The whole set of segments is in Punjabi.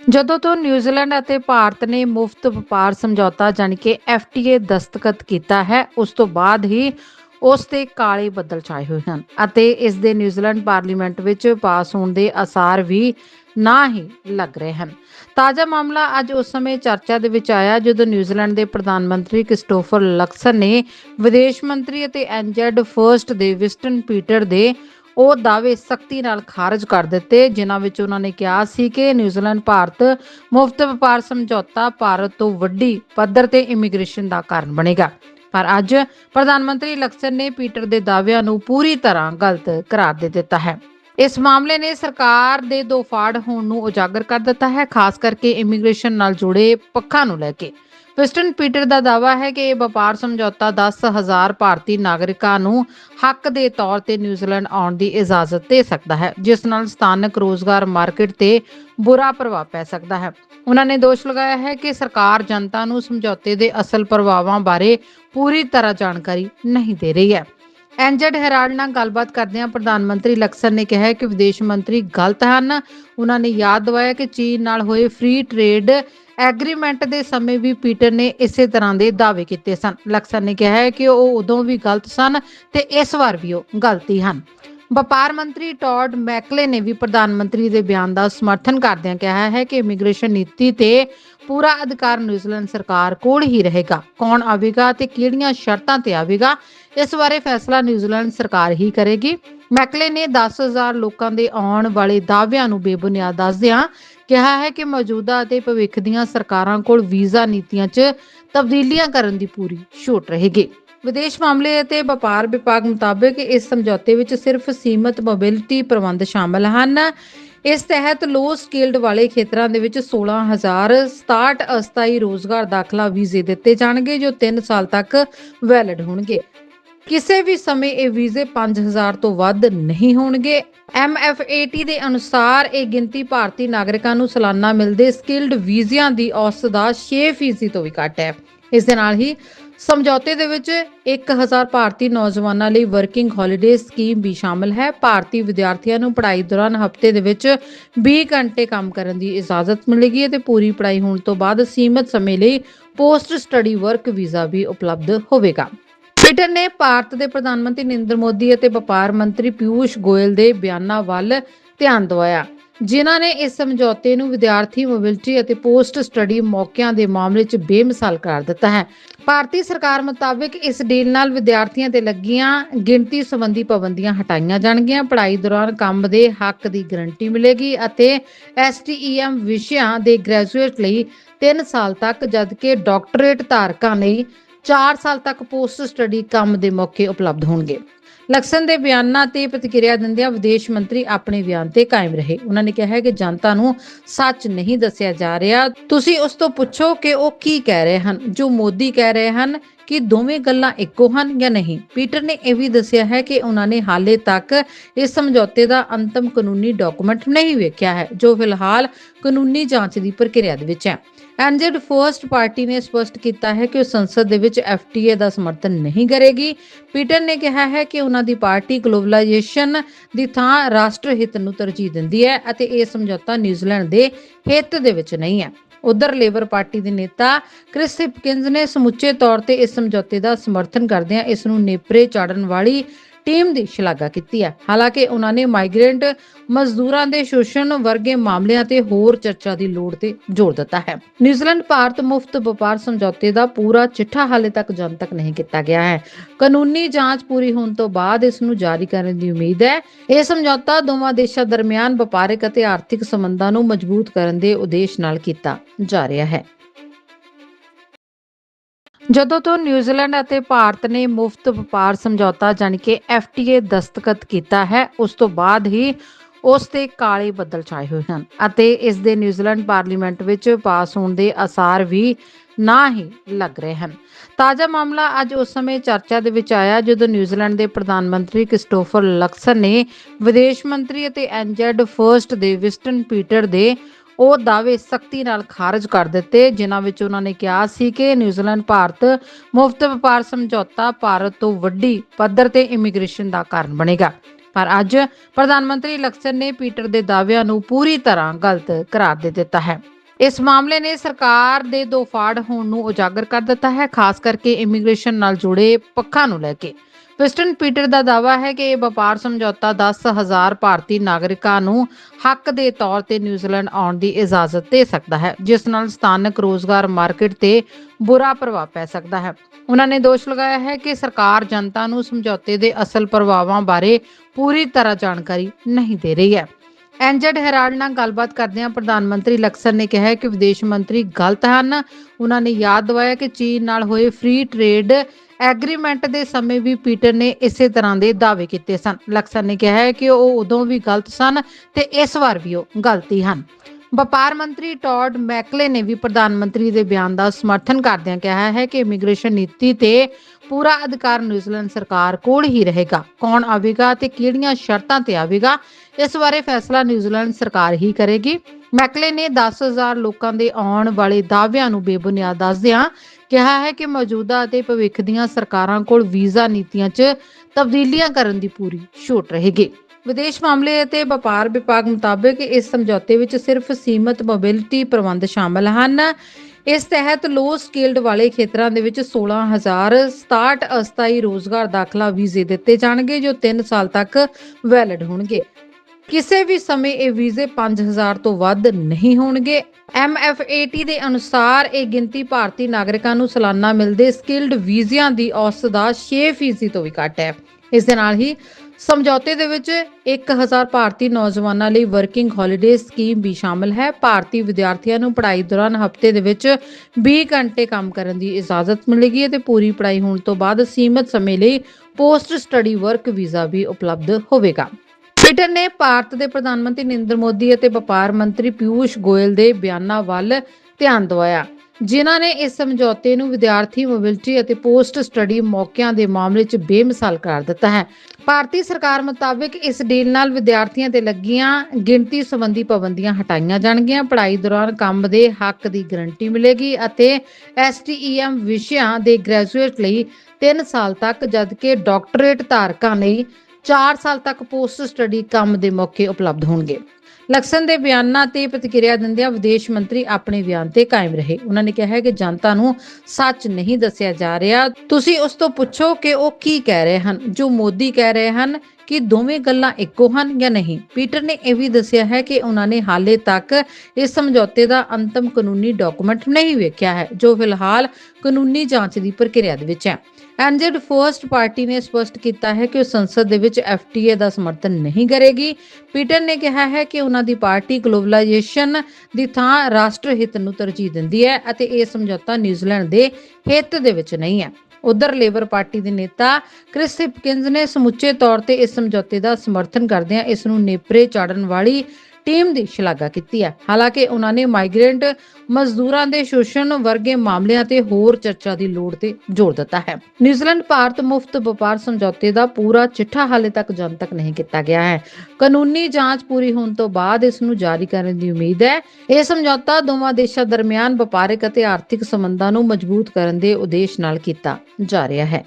ਜਦੋਂ ਤੋਂ ਨਿਊਜ਼ੀਲੈਂਡ ਅਤੇ ਭਾਰਤ ਨੇ ਮੁਫਤ ਵਪਾਰ ਸਮਝੌਤਾ ਜਾਣੀ ਕਿ FTA ਦਸਤਖਤ ਕੀਤਾ ਹੈ, ਉਸ ਤੋਂ ਬਾਅਦ ਹੀ ਉਸ ਤੇ ਕਾਲੇ ਬੱਦਲ ਛਾਏ ਹੋਏ ਹਨ ਅਤੇ ਇਸ ਦੇ ਨਿਊਜ਼ੀਲੈਂਡ ਪਾਰਲੀਮੈਂਟ ਵਿੱਚ ਪਾਸ ਹੋਣ ਦੇ ਅਸਾਰ ਵੀ ਨਾ ਹੀ ਲੱਗ ਰਹੇ ਹਨ। ਤਾਜ਼ਾ ਮਾਮਲਾ ਅੱਜ ਉਸ ਸਮੇਂ ਚਰਚਾ ਦੇ ਵਿੱਚ ਆਇਆ ਜਦੋਂ ਨਿਊਜ਼ੀਲੈਂਡ ਦੇ ਪ੍ਰਧਾਨ ਮੰਤਰੀ ਕ੍ਰਿਸਟੋਫਰ ਲਕਸਨ ਨੇ ਵਿਦੇਸ਼ ਮੰਤਰੀ ਅਤੇ ਐਨਜੈਡ ਫਰਸਟ ਦੇ ਵਿਸਟਨ ਪੀਟਰ ਦੇ ਉਹ ਦਾਅਵੇ ਸਖਤੀ ਨਾਲ ਖਾਰਜ ਕਰ ਦਿੱਤੇ, ਜਿਨ੍ਹਾਂ ਵਿੱਚ ਉਹਨਾਂ ਨੇ ਕਿਹਾ ਸੀ ਕਿ ਨਿਊਜ਼ੀਲੈਂਡ ਭਾਰਤ ਮੁਫਤ ਵਪਾਰ ਸਮਝੌਤਾ ਭਾਰਤ ਤੋਂ ਵੱਡੀ ਪੱਧਰ ਤੇ ਇਮੀਗ੍ਰੇਸ਼ਨ ਦਾ ਕਾਰਨ ਬਣੇਗਾ। ਪਰ ਅੱਜ ਪ੍ਰਧਾਨ ਮੰਤਰੀ ਲਕਸਰ ਨੇ ਪੀਟਰ ਦੇ ਦਾਅਵਿਆਂ ਨੂੰ ਪੂਰੀ ਤਰ੍ਹਾਂ ਗਲਤ ਕਰਾਰ ਦੇ ਦਿੱਤਾ ਹੈ। ਇਸ ਮਾਮਲੇ ਨੇ ਸਰਕਾਰ ਦੇ ਦੋ ਫਾੜ ਹੋਣ ਨੂੰ ਉਜਾਗਰ ਕਰ ਦਿੱਤਾ ਹੈ, ਖਾਸ ਕਰਕੇ ਇਮੀਗ੍ਰੇਸ਼ਨ ਨਾਲ ਜੁੜੇ ਪੱਖਾਂ ਨੂੰ ਲੈ ਕੇ। ਵਿਸਟਨ ਪੀਟਰ ਦਾ ਦਾਅਵਾ ਹੈ ਕਿ ਇਹ ਵਪਾਰ ਸਮਝੌਤਾ 10000 ਭਾਰਤੀ ਨਾਗਰਿਕਾਂ ਨੂੰ ਹੱਕ ਦੇ ਤੌਰ ਤੇ ਨਿਊਜ਼ੀਲੈਂਡ ਆਉਣ ਦੀ ਇਜਾਜ਼ਤ ਦੇ ਸਕਦਾ ਹੈ, ਜਿਸ ਨਾਲ ਸਥਾਨਕ ਰੋਜ਼ਗਾਰ ਮਾਰਕੀਟ ਤੇ ਬੁਰਾ ਪ੍ਰਭਾਵ ਪੈ ਸਕਦਾ ਹੈ। ਉਹਨਾਂ ਨੇ ਦੋਸ਼ ਲਗਾਇਆ ਹੈ ਕਿ ਸਰਕਾਰ ਜਨਤਾ ਨੂੰ ਸਮਝੌਤੇ ਦੇ ਅਸਲ ਪ੍ਰਭਾਵਾਂ ਬਾਰੇ ਪੂਰੀ ਤਰ੍ਹਾਂ ਜਾਣਕਾਰੀ ਨਹੀਂ ਦੇ ਰਹੀ ਹੈ। ਐਨਜੈਡ ਹੈਰਾਲਡ ਨਾਲ ਗੱਲਬਾਤ ਕਰਦਿਆਂ ਪ੍ਰਧਾਨ ਮੰਤਰੀ ਲਕਸਨ ਨੇ ਕਿਹਾ ਕਿ ਵਿਦੇਸ਼ ਮੰਤਰੀ ਗਲਤ ਹਨ। ਉਹਨਾਂ ਨੇ ਯਾਦ ਦਿਵਾਇਆ ਕਿ ਚੀਨ ਨਾਲ ਹੋਏ ਫ੍ਰੀ ਟ੍ਰੇਡ ਐਗਰੀਮੈਂਟ ਦੇ ਸਮੇਂ ਵੀ ਪੀਟਰ ਨੇ ਇਸੇ ਤਰ੍ਹਾਂ ਦੇ ਦਾਅਵੇ ਕੀਤੇ ਸਨ। ਲਕਸਨ ਨੇ ਕਿਹਾ ਕਿ ਉਹ ਉਦੋਂ ਵੀ ਗਲਤ ਸਨ ਤੇ ਇਸ ਵਾਰ ਵੀ ਉਹ ਗਲਤੀ ਹਨ। ਵਪਾਰ ਮੰਤਰੀ ਟੌਡ ਮੈਕਲੇ ਨੇ ਵੀ ਪ੍ਰਧਾਨ ਮੰਤਰੀ ਦੇ ਬਿਆਨ ਦਾ ਸਮਰਥਨ ਕਰਦਿਆਂ ਕਿਹਾ ਹੈ ਕਿ ਇਮੀਗ੍ਰੇਸ਼ਨ ਨੀਤੀ ਤੇ ਪੂਰਾ ਅਧਿਕਾਰ ਨਿਊਜ਼ੀਲੈਂਡ ਸਰਕਾਰ ਕੋਲ ਹੀ ਰਹੇਗਾ। ਕੌਣ ਆਵੇਗਾ ਤੇ ਕਿਹੜੀਆਂ ਸ਼ਰਤਾਂ ਤੇ ਆਵੇਗਾ ਇਸ ਬਾਰੇ ਫੈਸਲਾ ਨਿਊਜ਼ੀਲੈਂਡ ਸਰਕਾਰ ਹੀ ਕਰੇਗੀ। ਮੈਕਲੇ ਨੇ 10000 ਲੋਕਾਂ ਦੇ ਆਉਣ ਵਾਲੇ ਦਾਅਵਿਆਂ ਨੂੰ ਬੇਬੁਨਿਆਦ ਦੱਸਦਿਆਂ ਕਿਹਾ ਹੈ ਕਿ ਮੌਜੂਦਾ ਅਤੇ ਭਵਿੱਖ ਦੀਆਂ ਸਰਕਾਰਾਂ ਕੋਲ ਵੀਜ਼ਾ ਨੀਤੀਆਂ 'ਚ ਤਬਦੀਲੀਆਂ ਕਰਨ ਦੀ ਪੂਰੀ ਛੂਟ ਰਹੇਗੀ। ਵਿਦੇਸ਼ ਮਾਮਲੇ ਅਤੇ ਵਪਾਰ ਵਿਭਾਗ ਮੁਤਾਬਕ ਇਸ ਸਮਝੌਤੇ ਵਿੱਚ ਸਿਰਫ ਸੀਮਤ ਮੋਬਿਲਿਟੀ ਪ੍ਰਬੰਧ ਸ਼ਾਮਲ ਹਨ। ਇਸ ਤਹਿਤ ਲੋ ਸਕਿਲਡ ਵਾਲੇ ਖੇਤਰਾਂ ਦੇ ਵਿੱਚ 16067 ਅਸਥਾਈ ਰੋਜ਼ਗਾਰ ਦਾਖਲਾ ਵੀਜ਼ੇ ਦਿੱਤੇ ਜਾਣਗੇ, ਜੋ 3 ਸਾਲ ਤੱਕ ਵੈਲਿਡ ਹੋਣਗੇ। ਕਿਸੇ ਵੀ ਸਮੇਂ ਇਹ ਵੀਜ਼ੇ 5000 ਤੋਂ ਵੱਧ ਨਹੀਂ ਹੋਣਗੇ। MFAT ਦੇ ਅਨੁਸਾਰ ਇਹ ਗਿਣਤੀ ਭਾਰਤੀ ਨਾਗਰਿਕਾਂ ਨੂੰ ਸਾਲਾਨਾ ਮਿਲਦੇ ਸਕਿਲਡ ਵੀਜ਼ਿਆਂ ਦੀ ਔਸਤ ਦਾ 6% ਤੋਂ ਵੀ ਘੱਟ ਹੈ। ਇਸ ਦੇ ਨਾਲ ਹੀ ਸਮਝੌਤੇ ਦੇ ਵਿੱਚ 1000 ਭਾਰਤੀ ਨੌਜਵਾਨਾਂ ਲਈ ਵਰਕਿੰਗ ਹੌਲੀਡੇ ਸਕੀਮ ਵੀ ਸ਼ਾਮਲ ਹੈ। ਭਾਰਤੀ ਵਿਦਿਆਰਥੀਆਂ ਨੂੰ ਪੜ੍ਹਾਈ ਦੌਰਾਨ ਹਫ਼ਤੇ ਦੇ ਵਿੱਚ 20 ਘੰਟੇ ਕੰਮ ਕਰਨ ਦੀ ਇਜਾਜ਼ਤ ਮਿਲੇਗੀ ਅਤੇ ਪੂਰੀ ਪੜ੍ਹਾਈ ਹੋਣ ਤੋਂ ਬਾਅਦ ਸੀਮਤ ਸਮੇਂ ਲਈ ਪੋਸਟ ਸਟੱਡੀ ਵਰਕ ਵੀਜ਼ਾ ਵੀ ਉਪਲਬਧ ਹੋਵੇਗਾ। ਪੀਟਰ ਨੇ ਭਾਰਤ ਦੇ ਪ੍ਰਧਾਨ ਮੰਤਰੀ ਨਰਿੰਦਰ ਮੋਦੀ ਅਤੇ ਵਪਾਰ ਮੰਤਰੀ ਪਿਊਸ਼ ਗੋਇਲ ਦੇ ਬਿਆਨਾਂ ਵੱਲ ਧਿਆਨ ਦਿਵਾਇਆ, ਜਿਨ੍ਹਾਂ ਨੇ ਇਸ ਸਮਝੌਤੇ ਨੂੰ ਵਿਦਿਆਰਥੀ ਮੋਬਿਲਿਟੀ ਅਤੇ ਪੋਸਟ ਸਟੱਡੀ ਮੌਕਿਆਂ ਦੇ ਮਾਮਲੇ 'ਚ ਬੇਮਿਸਾਲ ਕਰ ਦਿੱਤਾ ਹੈ। ਭਾਰਤੀ ਸਰਕਾਰ ਮੁਤਾਬਕ ਇਸ ਡੀਲ ਨਾਲ ਵਿਦਿਆਰਥੀਆਂ ਤੇ ਲੱਗੀਆਂ ਗਿਣਤੀ ਸੰਬੰਧੀ ਪਾਬੰਦੀਆਂ ਹਟਾਈਆਂ ਜਾਣਗੀਆਂ। ਪੜ੍ਹਾਈ ਦੌਰਾਨ ਕੰਮ ਦੇ ਹੱਕ ਦੀ ਗਰੰਟੀ ਮਿਲੇਗੀ ਅਤੇ STEM ਵਿਸ਼ਿਆਂ ਦੇ ਗ੍ਰੈਜੂਏਟ ਲਈ 3 ਸਾਲ ਤੱਕ, ਜਦਕਿ ਡਾਕਟਰੇਟ ਧਾਰਕਾਂ ਲਈ 4 ਸਾਲ ਤੱਕ ਪੋਸਟ ਸਟੱਡੀ ਕੰਮ ਦੇ ਮੌਕੇ ਉਪਲਬਧ ਹੋਣਗੇ। ਲਕਸਨ ਦੇ ਬਿਆਨਾਂ ਤੇ ਪ੍ਰਤੀਕਿਰਿਆ ਦਿੰਦਿਆਂ ਵਿਦੇਸ਼ ਮੰਤਰੀ ਆਪਣੇ ਬਿਆਨ ਤੇ ਕਾਇਮ ਰਹੇ। ਉਹਨਾਂ ਨੇ ਕਿਹਾ ਹੈ ਕਿ ਜਨਤਾ ਨੂੰ ਸੱਚ ਨਹੀਂ ਦੱਸਿਆ ਜਾ ਰਿਹਾ। ਤੁਸੀਂ ਉਸ ਤੋਂ ਪੁੱਛੋ ਕਿ ਉਹ ਕੀ ਕਹਿ ਰਹੇ ਹਨ। ਜੋ ਮੋਦੀ ਕਹਿ ਰਹੇ ਹਨ ਕਿ ਦੋਵੇਂ ਗੱਲਾਂ ਇੱਕੋ ਹਨ ਜਾਂ ਨਹੀਂ। ਪੀਟਰ ਨੇ ਇਹ ਵੀ ਦੱਸਿਆ ਹੈ ਕਿ ਉਹਨਾਂ ਨੇ ਹਾਲੇ ਤੱਕ ਇਸ ਸਮਝੌਤੇ ਦਾ ਅੰਤਮ ਕਾਨੂੰਨੀ ਡਾਕੂਮੈਂਟ ਨਹੀਂ ਵੇਖਿਆ ਹੈ, ਜੋ ਫਿਲਹਾਲ ਕਾਨੂੰਨੀ ਜਾਂਚ ਦੀ ਪ੍ਰਕਿਰਿਆ ਦੇ ਵਿੱਚ ਹੈ। ਐਨਜੈਡ ਫਰਸਟ ਪਾਰਟੀ ਨੇ ਸਪਸ਼ਟ ਕੀਤਾ ਹੈ ਕਿ ਉਹ ਸੰਸਦ ਦੇ ਵਿੱਚ ਐਫਟੀਏ ਦਾ ਸਮਰਥਨ ਨਹੀਂ ਕਰੇਗੀ। ਪੀਟਰ ਨੇ ਕਿਹਾ ਹੈ ਕਿ ਉਹਨਾਂ ਦੀ ਪਾਰਟੀ ਗਲੋਬਲਾਈਜੇਸ਼ਨ ਦੀ ਥਾਂ ਰਾਸ਼ਟਰ ਹਿੱਤ ਨੂੰ ਤਰਜੀਹ ਦਿੰਦੀ ਹੈ ਅਤੇ ਇਹ ਸਮਝੌਤਾ ਨਿਊਜ਼ੀਲੈਂਡ ਦੇ ਹਿੱਤ ਦੇ ਵਿੱਚ ਨਹੀਂ ਹੈ। ਉਧਰ ਲੇਬਰ ਪਾਰਟੀ ਦੇ ਨੇਤਾ ਕ੍ਰਿਸ ਹਿਪਕਿੰਸ ਨੇ ਸਮੁੱਚੇ ਤੌਰ ਤੇ ਇਸ ਸਮਝੌਤੇ ਦਾ ਸਮਰਥਨ ਕਰਦਿਆਂ ਇਸ ਨੂੰ ਨੇਪਰੇ ਚਾੜਨ ਵਾਲੀ ਟੀਮ ਦੀ ਸ਼ਲਾਘਾ ਕੀਤੀ ਹੈ। ਹਾਲਾਂਕਿ ਉਹਨਾਂ ਨੇ ਮਾਈਗ੍ਰੈਂਟ ਮਜ਼ਦੂਰਾਂ ਦੇ ਸ਼ੋਸ਼ਣ ਵਰਗੇ ਮਾਮਲਿਆਂ ਤੇ ਹੋਰ ਚਰਚਾ ਦੀ ਲੋੜ ਤੇ ਜ਼ੋਰ ਦਿੱਤਾ ਹੈ। ਨਿਊਜ਼ੀਲੈਂਡ ਭਾਰਤ ਮੁਫਤ ਵਪਾਰ ਸਮਝੌਤੇ ਦਾ ਪੂਰਾ ਚਿੱਠਾ ਹਾਲੇ ਤੱਕ ਜਨਤਕ ਨਹੀਂ ਕੀਤਾ ਗਿਆ ਹੈ। ਕਾਨੂੰਨੀ ਜਾਂਚ ਪੂਰੀ ਹੋਣ ਤੋਂ ਬਾਅਦ ਇਸ ਨੂੰ ਜਾਰੀ ਕਰਨ ਦੀ ਉਮੀਦ ਹੈ। ਇਹ ਸਮਝੌਤਾ ਦੋਵਾਂ ਦੇਸ਼ਾਂ ਦਰਮਿਆਨ ਵਪਾਰਕ ਅਤੇ ਆਰਥਿਕ ਸੰਬੰਧਾਂ ਨੂੰ ਮਜ਼ਬੂਤ ਕਰਨ ਦੇ ਉਦੇਸ਼ ਨਾਲ ਕੀਤਾ ਜਾ ਰਿਹਾ ਹੈ। ਜਦੋਂ ਤੋਂ ਨਿਊਜ਼ੀਲੈਂਡ ਅਤੇ ਭਾਰਤ ਨੇ ਮੁਫਤ ਵਪਾਰ ਸਮਝੌਤਾ ਜਾਣੀ ਕਿ FTA ਦਸਤਖਤ ਕੀਤਾ ਹੈ, ਉਸ ਤੋਂ ਬਾਅਦ ਹੀ ਉਸ ਤੇ ਕਾਲੇ ਬੱਦਲ ਛਾਏ ਹੋਏ ਹਨ ਅਤੇ ਇਸ ਦੇ ਨਿਊਜ਼ੀਲੈਂਡ ਪਾਰਲੀਮੈਂਟ ਵਿੱਚ ਪਾਸ ਹੋਣ ਦੇ ਅਸਾਰ ਵੀ ਨਾ ਹੀ ਲੱਗ ਰਹੇ ਹਨ। ਤਾਜ਼ਾ ਮਾਮਲਾ ਅੱਜ ਉਸ ਸਮੇਂ ਚਰਚਾ ਦੇ ਵਿੱਚ ਆਇਆ, ਜਦੋਂ ਨਿਊਜ਼ੀਲੈਂਡ ਦੇ ਪ੍ਰਧਾਨ ਮੰਤਰੀ ਕ੍ਰਿਸਟੋਫਰ ਲਕਸਨ ਨੇ ਵਿਦੇਸ਼ ਮੰਤਰੀ ਅਤੇ ਐਨਜੈਡ ਫਰਸਟ ਦੇ ਵਿਸਟਨ ਪੀਟਰ ਦੇ ਉਹ ਦਾਅਵੇ ਸਖਤੀ ਨਾਲ ਖਾਰਜ ਕਰ ਦਿੱਤੇ, ਜਿਨ੍ਹਾਂ ਵਿੱਚ ਉਹਨਾਂ ਨੇ ਕਿਹਾ ਸੀ ਕਿ ਨਿਊਜ਼ੀਲੈਂਡ ਭਾਰਤ ਮੁਫਤ ਵਪਾਰ ਸਮਝੌਤਾ ਭਾਰਤ ਤੋਂ ਵੱਡੀ ਪੱਧਰ ਤੇ ਇਮੀਗ੍ਰੇਸ਼ਨ ਦਾ ਕਾਰਨ ਬਣੇਗਾ। ਪਰ ਅੱਜ ਪ੍ਰਧਾਨ ਮੰਤਰੀ ਲਕਸਨ ਨੇ ਪੀਟਰ ਦੇ ਦਾਅਵਿਆਂ ਨੂੰ ਪੂਰੀ ਤਰ੍ਹਾਂ ਗਲਤ ਕਰਾਰ ਦੇ ਦਿੱਤਾ ਹੈ। ਇਸ ਮਾਮਲੇ ਨੇ ਸਰਕਾਰ ਦੇ ਦੋ ਫਾੜ ਹੋਣ ਨੂੰ ਉਜਾਗਰ ਕਰ ਦਿੱਤਾ ਹੈ, ਖਾਸ ਕਰਕੇ ਇਮੀਗ੍ਰੇਸ਼ਨ ਨਾਲ ਜੁੜੇ ਪੱਖਾਂ ਨੂੰ ਲੈ ਕੇ। ਵਿਸਟਨ ਪੀਟਰ ਦਾ ਦਾਅਵਾ ਹੈ ਕਿ ਇਹ ਵਪਾਰ ਸਮਝੌਤਾ 10000 ਭਾਰਤੀ ਨਾਗਰਿਕਾਂ ਨੂੰ ਹੱਕ ਦੇ ਤੌਰ ਤੇ ਨਿਊਜ਼ੀਲੈਂਡ ਆਉਣ ਦੀ ਇਜਾਜ਼ਤ ਦੇ ਸਕਦਾ ਹੈ, ਜਿਸ ਨਾਲ ਸਥਾਨਕ ਰੋਜ਼ਗਾਰ ਮਾਰਕੀਟ ਤੇ ਬੁਰਾ ਪ੍ਰਭਾਵ ਪੈ ਸਕਦਾ ਹੈ। ਉਹਨਾਂ ਨੇ ਦੋਸ਼ ਲਗਾਇਆ ਹੈ ਕਿ ਸਰਕਾਰ ਜਨਤਾ ਨੂੰ ਸਮਝੌਤੇ ਦੇ ਅਸਲ ਪ੍ਰਭਾਵਾਂ ਬਾਰੇ ਪੂਰੀ ਤਰ੍ਹਾਂ ਜਾਣਕਾਰੀ ਨਹੀਂ ਦੇ ਰਹੀ ਹੈ। ਐਨਜੈਡ ਹੈਰਾਲਡ ਨਾਲ ਗੱਲਬਾਤ ਕਰਦਿਆਂ ਪ੍ਰਧਾਨ ਮੰਤਰੀ ਲਕਸਰ ਨੇ ਕਿਹਾ ਕਿ ਵਿਦੇਸ਼ ਮੰਤਰੀ ਗਲਤ ਹਨ। ਉਹਨਾਂ ਨੇ ਯਾਦ ਦਿਵਾਇਆ ਕਿ ਚੀਨ ਨਾਲ ਹੋਏ ਫ੍ਰੀ ਟ੍ਰੇਡ ਐਗਰੀਮੈਂਟ ਦੇ ਸਮੇਂ ਵੀ ਪੀਟਰ ਨੇ ਇਸੇ ਤਰ੍ਹਾਂ ਦੇ ਦਾਅਵੇ ਕੀਤੇ ਸਨ। ਲਕਸਰ ਨੇ ਕਿਹਾ ਹੈ ਕਿ ਉਹ ਉਦੋਂ ਵੀ ਗਲਤ ਸਨ ਤੇ ਇਸ ਵਾਰ ਵੀ ਉਹ ਗਲਤੀ ਹਨ। ਵਪਾਰ ਮੰਤਰੀ ਟੌਡ ਮੈਕਲੇ ਨੇ ਵੀ ਪ੍ਰਧਾਨ ਮੰਤਰੀ ਦੇ ਬਿਆਨ ਦਾ ਸਮਰਥਨ ਕਰਦਿਆਂ ਕਿਹਾ ਹੈ ਕਿ ਇਮੀਗ੍ਰੇਸ਼ਨ ਨੀਤੀ ਤੇ ਪੂਰਾ ਅਧਿਕਾਰ ਨਿਊਜ਼ੀਲੈਂਡ ਸਰਕਾਰ ਕੋਲ ਹੀ ਰਹੇਗਾ। ਕੌਣ ਆਵੇਗਾ ਤੇ ਕਿਹੜੀਆਂ ਸ਼ਰਤਾਂ ਤੇ ਆਵੇਗਾ, ਇਸ ਬਾਰੇ ਫੈਸਲਾ ਨਿਊਜ਼ੀਲੈਂਡ ਸਰਕਾਰ ਹੀ ਕਰੇਗੀ। ਮੈਕਲੇ ਨੇ 10000 ਲੋਕਾਂ ਦੇ ਆਉਣ ਵਾਲੇ ਦਾਅਵਿਆਂ ਨੂੰ ਬੇਬੁਨਿਆਦ ਦੱਸਦਿਆਂ ਕਿਹਾ ਹੈ ਕਿ ਮੌਜੂਦਾ ਅਤੇ ਭਵਿੱਖ ਦੀਆਂ ਸਰਕਾਰਾਂ ਕੋਲ ਵੀਜ਼ਾ ਨੀਤੀਆਂ 'ਚ ਤਬਦੀਲੀਆਂ ਕਰਨ ਦੀ ਪੂਰੀ ਛੋਟ ਰਹੇਗੀ। ਵਿਦੇਸ਼ ਮਾਮਲੇ ਅਤੇ ਵਪਾਰ ਵਿਭਾਗ ਮੁਤਾਬਕ ਇਸ ਸਮਝੌਤੇ ਵਿੱਚ ਸਿਰਫ ਸੀਮਤ ਮੋਬਿਲਿਟੀ ਪ੍ਰਬੰਧ ਸ਼ਾਮਲ ਹਨ। ਇਸ ਤਹਿਤ ਲੋ ਸਕਿਲਡ ਵਾਲੇ ਖੇਤਰਾਂ ਦੇ ਵਿੱਚ 16067 ਅਸਥਾਈ ਰੋਜ਼ਗਾਰ ਦਾਖਲਾ ਵੀਜ਼ੇ ਦਿੱਤੇ ਜਾਣਗੇ, ਜੋ 3 ਸਾਲ ਤੱਕ ਵੈਲਿਡ ਹੋਣਗੇ। ਕਿਸੇ ਵੀ ਸਮੇਂ ਇਹ ਵੀਜ਼ੇ 5000 ਤੋਂ ਵੱਧ ਨਹੀਂ ਹੋਣਗੇ। MFAT ਦੇ ਅਨੁਸਾਰ ਇਹ ਗਿਣਤੀ ਭਾਰਤੀ ਨਾਗਰਿਕਾਂ ਨੂੰ ਸਾਲਾਨਾ ਮਿਲਦੇ ਸਕਿਲਡ ਵੀਜ਼ਿਆਂ ਦੀ ਔਸਤ ਦਾ 6% ਤੋਂ ਵੀ ਘੱਟ ਹੈ। ਇਸ ਦੇ ਨਾਲ ਹੀ ਸਮਝੌਤੇ ਦੇ ਵਿੱਚ 1000 ਭਾਰਤੀ ਨੌਜਵਾਨਾਂ ਲਈ ਵਰਕਿੰਗ ਹੌਲੀਡੇ ਸਕੀਮ ਵੀ ਸ਼ਾਮਲ ਹੈ। ਭਾਰਤੀ ਵਿਦਿਆਰਥੀਆਂ ਨੂੰ ਪੜ੍ਹਾਈ ਦੌਰਾਨ ਹਫ਼ਤੇ ਦੇ ਵਿੱਚ 20 ਘੰਟੇ ਕੰਮ ਕਰਨ ਦੀ ਇਜਾਜ਼ਤ ਮਿਲੇਗੀ ਅਤੇ ਪੂਰੀ ਪੜ੍ਹਾਈ ਹੋਣ ਤੋਂ ਬਾਅਦ ਸੀਮਤ ਸਮੇਂ ਲਈ ਪੋਸਟ ਸਟੱਡੀ ਵਰਕ ਵੀਜ਼ਾ ਵੀ ਉਪਲਬਧ ਹੋਵੇਗਾ। ਪੀਟਰ ਨੇ ਭਾਰਤ ਦੇ ਪ੍ਰਧਾਨ ਮੰਤਰੀ ਨਰਿੰਦਰ ਮੋਦੀ ਅਤੇ ਵਪਾਰ ਮੰਤਰੀ ਪਿਊਸ਼ ਗੋਇਲ ਦੇ ਬਿਆਨਾਂ ਵੱਲ ਧਿਆਨ ਦਿਵਾਇਆ। ਜਿਨ੍ਹਾਂ ਨੇ ਇਸ ਸਮਝੌਤੇ ਨੂੰ ਵਿਦਿਆਰਥੀ ਮੋਬਿਲਿਟੀ ਅਤੇ ਪੋਸਟ ਸਟੱਡੀ ਮੌਕਿਆਂ ਦੇ ਮਾਮਲੇ 'ਚ ਬੇਮਿਸਾਲ ਕਰ ਦਿੱਤਾ ਹੈ। ਭਾਰਤੀ ਸਰਕਾਰ ਮੁਤਾਬਕ ਇਸ ਡੀਲ ਨਾਲ ਵਿਦਿਆਰਥੀਆਂ ਤੇ ਲੱਗੀਆਂ ਗਿਣਤੀ ਸੰਬੰਧੀ ਪਾਬੰਦੀਆਂ ਹਟਾਈਆਂ ਜਾਣਗੀਆਂ। ਪੜ੍ਹਾਈ ਦੌਰਾਨ ਕੰਮ ਦੇ ਹੱਕ ਦੀ ਗਰੰਟੀ ਮਿਲੇਗੀ ਅਤੇ ਐਸਟੀਈਐਮ ਵਿਸ਼ਿਆਂ ਦੇ ਗ੍ਰੈਜੂਏਟ ਲਈ 3 ਸਾਲ ਤੱਕ, ਜਦਕਿ ਡਾਕਟਰੇਟ ਧਾਰਕਾਂ ਲਈ 4 ਸਾਲ ਤੱਕ ਪੋਸਟ ਸਟੱਡੀ ਕੰਮ ਦੇ ਮੌਕੇ ਉਪਲਬਧ ਹੋਣਗੇ। ਲਕਸਨ ਦੇ ਬਿਆਨਾਂ ਤੇ ਪ੍ਰਤੀਕਿਰਿਆ ਦਿੰਦਿਆਂ ਵਿਦੇਸ਼ ਮੰਤਰੀ ਆਪਣੇ ਬਿਆਨ ਤੇ ਕਾਇਮ ਰਹੇ। ਉਹਨਾਂ ਨੇ ਕਿਹਾ ਹੈ ਕਿ ਜਨਤਾ ਨੂੰ ਸੱਚ ਨਹੀਂ ਦੱਸਿਆ ਜਾ ਰਿਹਾ। ਤੁਸੀਂ ਉਸ ਤੋਂ ਪੁੱਛੋ ਕਿ ਉਹ ਕੀ ਕਹਿ ਰਹੇ ਹਨ। ਜੋ ਮੋਦੀ ਕਹਿ ਰਹੇ ਹਨ ਕਿ ਦੋਵੇਂ ਗੱਲਾਂ ਇੱਕੋ ਹਨ ਜਾਂ ਨਹੀਂ। ਪੀਟਰ ਨੇ ਇਹ ਵੀ ਦੱਸਿਆ ਹੈ ਕਿ ਉਹਨਾਂ ਨੇ ਹਾਲੇ ਤੱਕ ਇਸ ਸਮਝੌਤੇ ਦਾ ਅੰਤਮ ਕਾਨੂੰਨੀ ਡਾਕੂਮੈਂਟ ਨਹੀਂ ਵੇਖਿਆ ਹੈ, ਜੋ ਫਿਲਹਾਲ ਕਾਨੂੰਨੀ ਜਾਂਚ ਦੀ ਪ੍ਰਕਿਰਿਆ ਦੇ ਵਿੱਚ ਹੈ। ਐਨਜੈਡ ਫਰਸਟ ਪਾਰਟੀ ਨੇ ਸਪਸ਼ਟ ਕੀਤਾ ਹੈ ਕਿ ਉਹ ਸੰਸਦ ਦੇ ਵਿੱਚ ਐਫਟੀਏ ਦਾ ਸਮਰਥਨ ਨਹੀਂ ਕਰੇਗੀ, ਪੀਟਰ ਨੇ ਕਿਹਾ ਹੈ ਕਿ ਉਹਨਾਂ ਦੀ ਪਾਰਟੀ ਗਲੋਬਲਾਈਜੇਸ਼ਨ ਦੀ ਥਾਂ ਰਾਸ਼ਟਰ ਹਿੱਤ ਨੂੰ ਤਰਜੀਹ ਦਿੰਦੀ ਹੈ ਅਤੇ ਇਹ ਸਮਝੌਤਾ ਨਿਊਜ਼ੀਲੈਂਡ ਦੇ ਹਿੱਤ ਦੇ ਵਿੱਚ ਨਹੀਂ ਹੈ। ਉਧਰ ਲੇਬਰ ਪਾਰਟੀ ਦੇ ਨੇਤਾ ਕ੍ਰਿਸ ਹਿਪਕਿੰਸ ਨੇ ਸਮੁੱਚੇ ਤੌਰ ਤੇ ਇਸ ਸਮਝੌਤੇ ਦਾ ਸਮਰਥਨ ਕਰਦਿਆਂ ਇਸ ਨੂੰ ਨੇਪਰੇ ਚਾੜਨ ਵਾਲੀ ਟੀਮ ਦੀ ਸ਼ਲਾਘਾ ਕੀਤੀ ਹੈ। ਹਾਲਾਂਕਿ ਉਹਨਾਂ ਨੇ ਮਾਈਗ੍ਰੈਂਟ ਮਜ਼ਦੂਰਾਂ ਦੇ ਸ਼ੋਸ਼ਣ ਵਰਗੇ ਮਾਮਲਿਆਂ ਤੇ ਹੋਰ ਚਰਚਾ ਦੀ ਲੋੜ ਤੇ ਜ਼ੋਰ ਦਿੱਤਾ ਹੈ। ਨਿਊਜ਼ੀਲੈਂਡ ਭਾਰਤ ਮੁਫਤ ਵਪਾਰ ਸਮਝੌਤੇ ਦਾ ਪੂਰਾ ਚਿੱਠਾ ਹਾਲੇ ਤੱਕ ਜਨਤਕ ਨਹੀਂ ਕੀਤਾ ਗਿਆ ਹੈ। ਕਾਨੂੰਨੀ ਜਾਂਚ ਪੂਰੀ ਹੋਣ ਤੋਂ ਬਾਅਦ ਇਸ ਨੂੰ ਜਾਰੀ ਕਰਨ ਦੀ ਉਮੀਦ ਹੈ। ਇਹ ਸਮਝੌਤਾ ਦੋਵਾਂ ਦੇਸ਼ਾਂ ਦਰਮਿਆਨ ਵਪਾਰਕ ਅਤੇ ਆਰਥਿਕ ਸੰਬੰਧਾਂ ਨੂੰ ਮਜ਼ਬੂਤ ਕਰਨ ਦੇ ਉਦੇਸ਼ ਨਾਲ ਕੀਤਾ ਜਾ ਰਿਹਾ ਹੈ।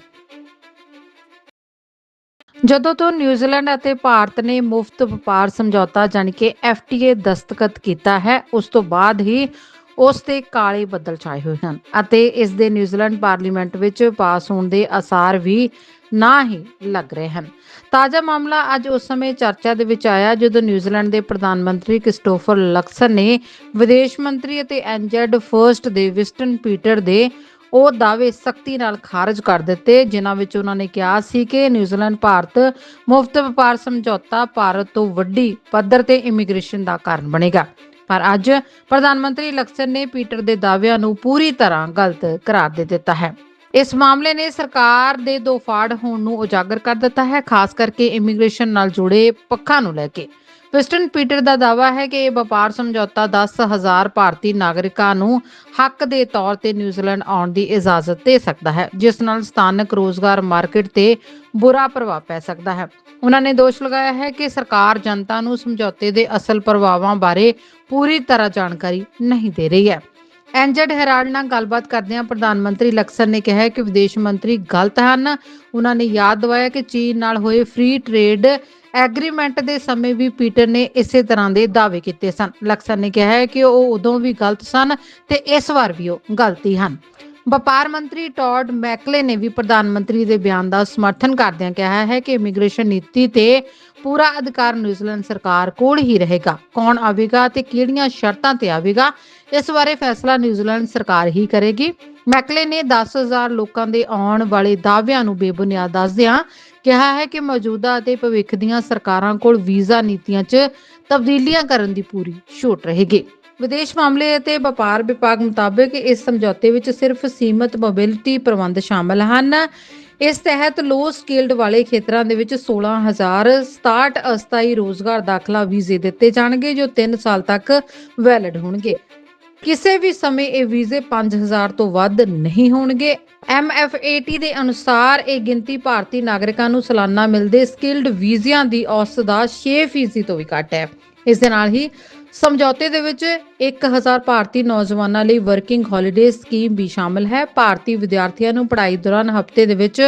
ਜਦੋਂ ਤੋਂ ਨਿਊਜ਼ੀਲੈਂਡ ਅਤੇ ਭਾਰਤ ਨੇ ਮੁਫਤ ਵਪਾਰ ਸਮਝੌਤਾ ਜਾਣੀ ਕਿ FTA ਦਸਤਖਤ ਕੀਤਾ ਹੈ, ਉਸ ਤੋਂ ਬਾਅਦ ਹੀ ਉਸ ਤੇ ਕਾਲੇ ਬੱਦਲ ਛਾਏ ਹੋਏ ਹਨ ਅਤੇ ਇਸ ਦੇ ਨਿਊਜ਼ੀਲੈਂਡ ਪਾਰਲੀਮੈਂਟ ਵਿੱਚ ਪਾਸ ਹੋਣ ਦੇ ਅਸਾਰ ਵੀ ਨਾ ਹੀ ਲੱਗ ਰਹੇ ਹਨ। ਤਾਜ਼ਾ ਮਾਮਲਾ ਅੱਜ ਉਸ ਸਮੇਂ ਚਰਚਾ ਦੇ ਵਿੱਚ ਆਇਆ ਜਦੋਂ ਨਿਊਜ਼ੀਲੈਂਡ ਦੇ ਪ੍ਰਧਾਨ ਮੰਤਰੀ ਕ੍ਰਿਸਟੋਫਰ ਲਕਸਨ ਨੇ ਵਿਦੇਸ਼ ਮੰਤਰੀ ਅਤੇ ਐਨਜੈਡ ਫਰਸਟ ਦੇ ਵਿਸਟਨ ਪੀਟਰ ਦੇ ਉਹ ਦਾਅਵੇ ਸਖਤੀ ਨਾਲ ਖਾਰਜ ਕਰ ਦਿੱਤੇ, ਜਿਨ੍ਹਾਂ ਵਿੱਚ ਉਹਨਾਂ ਨੇ ਕਿਹਾ ਸੀ ਕਿ ਨਿਊਜ਼ੀਲੈਂਡ ਭਾਰਤ ਮੁਫਤ ਵਪਾਰ ਸਮਝੌਤਾ ਭਾਰਤ ਤੋਂ ਵੱਡੀ ਪੱਧਰ ਤੇ ਇਮੀਗ੍ਰੇਸ਼ਨ ਦਾ ਕਾਰਨ ਬਣੇਗਾ। ਪਰ ਅੱਜ ਪ੍ਰਧਾਨ ਮੰਤਰੀ ਲਕਸਨ ਨੇ ਪੀਟਰ ਦੇ ਦਾਅਵਿਆਂ ਨੂੰ ਪੂਰੀ ਤਰ੍ਹਾਂ ਗਲਤ ਕਰਾਰ ਦੇ ਦਿੱਤਾ ਹੈ। ਇਸ ਮਾਮਲੇ ਨੇ ਸਰਕਾਰ ਦੇ ਦੋ ਫਾੜ ਹੋਣ ਨੂੰ ਉਜਾਗਰ ਕਰ ਦਿੱਤਾ ਹੈ, ਖਾਸ ਕਰਕੇ ਇਮੀਗ੍ਰੇਸ਼ਨ ਨਾਲ ਜੁੜੇ ਪੱਖਾਂ ਨੂੰ ਲੈ ਕੇ। ਵਿਸਟਨ ਪੀਟਰ ਦਾ ਦਾਅਵਾ ਹੈ ਕਿ ਇਹ ਵਪਾਰ ਸਮਝੌਤਾ 10000 ਭਾਰਤੀ ਨਾਗਰਿਕਾਂ ਨੂੰ ਹੱਕ ਦੇ ਤੌਰ ਤੇ ਨਿਊਜ਼ੀਲੈਂਡ ਆਉਣ ਦੀ ਇਜਾਜ਼ਤ ਦੇ ਸਕਦਾ ਹੈ, ਜਿਸ ਨਾਲ ਸਥਾਨਕ ਰੋਜ਼ਗਾਰ ਮਾਰਕੀਟ ਤੇ ਬੁਰਾ ਪ੍ਰਭਾਵ ਪੈ ਸਕਦਾ ਹੈ। ਉਹਨਾਂ ਨੇ ਦੋਸ਼ ਲਗਾਇਆ ਹੈ ਕਿ ਸਰਕਾਰ ਜਨਤਾ ਨੂੰ ਸਮਝੌਤੇ ਦੇ ਅਸਲ ਪ੍ਰਭਾਵਾਂ ਬਾਰੇ ਪੂਰੀ ਤਰ੍ਹਾਂ ਜਾਣਕਾਰੀ ਨਹੀਂ ਦੇ ਰਹੀ ਹੈ। ਐਨਜੈਡ ਹੈਰਾਲਡ ਨਾਲ ਗੱਲਬਾਤ ਕਰਦਿਆਂ ਪ੍ਰਧਾਨ ਮੰਤਰੀ ਲਕਸਰ ਨੇ ਕਿਹਾ ਕਿ ਵਿਦੇਸ਼ ਮੰਤਰੀ ਗਲਤ ਹਨ। ਉਹਨਾਂ ਨੇ ਯਾਦ ਦਿਵਾਇਆ ਕਿ ਚੀਨ ਨਾਲ ਹੋਏ ਫ੍ਰੀ ਟ੍ਰੇਡ ਐਗਰੀਮੈਂਟ ਦੇ ਸਮੇਂ ਵੀ ਪੀਟਰ ਨੇ ਇਸੇ ਤਰ੍ਹਾਂ ਦੇ ਦਾਅਵੇ ਕੀਤੇ ਸਨ। ਲਕਸਰ ਨੇ ਕਿਹਾ ਹੈ ਕਿ ਉਹ ਉਦੋਂ ਵੀ ਗਲਤ ਸਨ ਤੇ ਇਸ ਵਾਰ ਵੀ ਉਹ ਗਲਤੀ ਹਨ। ਵਪਾਰ ਮੰਤਰੀ ਟੌਡ ਮੈਕਲੇ ਨੇ ਵੀ ਪ੍ਰਧਾਨ ਮੰਤਰੀ ਦੇ ਬਿਆਨ ਦਾ ਸਮਰਥਨ ਕਰਦਿਆਂ ਕਿਹਾ ਹੈ ਕਿ ਇਮੀਗ੍ਰੇਸ਼ਨ ਨੀਤੀ ਤੇ ਪੂਰਾ ਅਧਿਕਾਰ ਨਿਊਜ਼ੀਲੈਂਡ ਸਰਕਾਰ ਕੋਲ ਹੀ ਰਹੇਗਾ। ਕੌਣ ਆਵੇਗਾ ਤੇ ਕਿਹੜੀਆਂ ਸ਼ਰਤਾਂ ਤੇ ਆਵੇਗਾ, ਇਸ ਬਾਰੇ ਫੈਸਲਾ ਨਿਊਜ਼ੀਲੈਂਡ ਸਰਕਾਰ ਹੀ ਕਰੇਗੀ। ਮੈਕਲੇ ਨੇ 10000 ਲੋਕਾਂ ਦੇ ਆਉਣ ਵਾਲੇ ਦਾਅਵਿਆਂ ਨੂੰ ਬੇਬੁਨਿਆਦ ਦੱਸਦਿਆਂ ਕਿਹਾ ਹੈ ਕਿ ਮੌਜੂਦਾ ਅਤੇ ਭਵਿੱਖ ਦੀਆਂ ਸਰਕਾਰਾਂ ਕੋਲ ਵੀਜ਼ਾ ਨੀਤੀਆਂ 'ਚ ਤਬਦੀਲੀਆਂ ਕਰਨ ਦੀ ਪੂਰੀ ਛੋਟ ਰਹੇਗੀ। ਵਿਦੇਸ਼ ਮਾਮਲੇ ਅਤੇ ਵਪਾਰ ਵਿਭਾਗ ਮੁਤਾਬਕ ਇਸ ਸਮਝੌਤੇ ਵਿੱਚ ਸਿਰਫ ਸੀਮਤ ਮੋਬਿਲਿਟੀ ਪ੍ਰਬੰਧ ਸ਼ਾਮਲ ਹਨ। ਇਸ ਤਹਿਤ ਲੋ ਸਕਿਲਡ ਵਾਲੇ ਖੇਤਰਾਂ ਦੇ ਵਿੱਚ 16067 ਅਸਥਾਈ ਰੋਜ਼ਗਾਰ ਦਾਖਲਾ ਵੀਜ਼ੇ ਦਿੱਤੇ ਜਾਣਗੇ, ਜੋ 3 ਸਾਲ ਤੱਕ ਵੈਲਿਡ ਹੋਣਗੇ। ਕਿਸੇ ਵੀ ਸਮੇਂ ਇਹ ਵੀਜ਼ੇ 5000 ਤੋਂ ਵੱਧ ਨਹੀਂ ਹੋਣਗੇ। MFAT ਦੇ ਅਨੁਸਾਰ ਇਹ ਗਿਣਤੀ ਭਾਰਤੀ ਨਾਗਰਿਕਾਂ ਨੂੰ ਸਾਲਾਨਾ ਮਿਲਦੇ ਸਕਿਲਡ ਵੀਜ਼ਿਆਂ ਦੀ ਔਸਤ ਦਾ 6% ਤੋਂ ਵੀ ਘੱਟ ਹੈ। ਇਸ ਦੇ ਨਾਲ ਹੀ ਸਮਝੌਤੇ ਦੇ ਵਿੱਚ 1000 ਭਾਰਤੀ ਨੌਜਵਾਨਾਂ ਲਈ ਵਰਕਿੰਗ ਹੌਲੀਡੇ ਸਕੀਮ ਵੀ ਸ਼ਾਮਲ ਹੈ। ਭਾਰਤੀ ਵਿਦਿਆਰਥੀਆਂ ਨੂੰ ਪੜ੍ਹਾਈ ਦੌਰਾਨ ਹਫ਼ਤੇ ਦੇ ਵਿੱਚ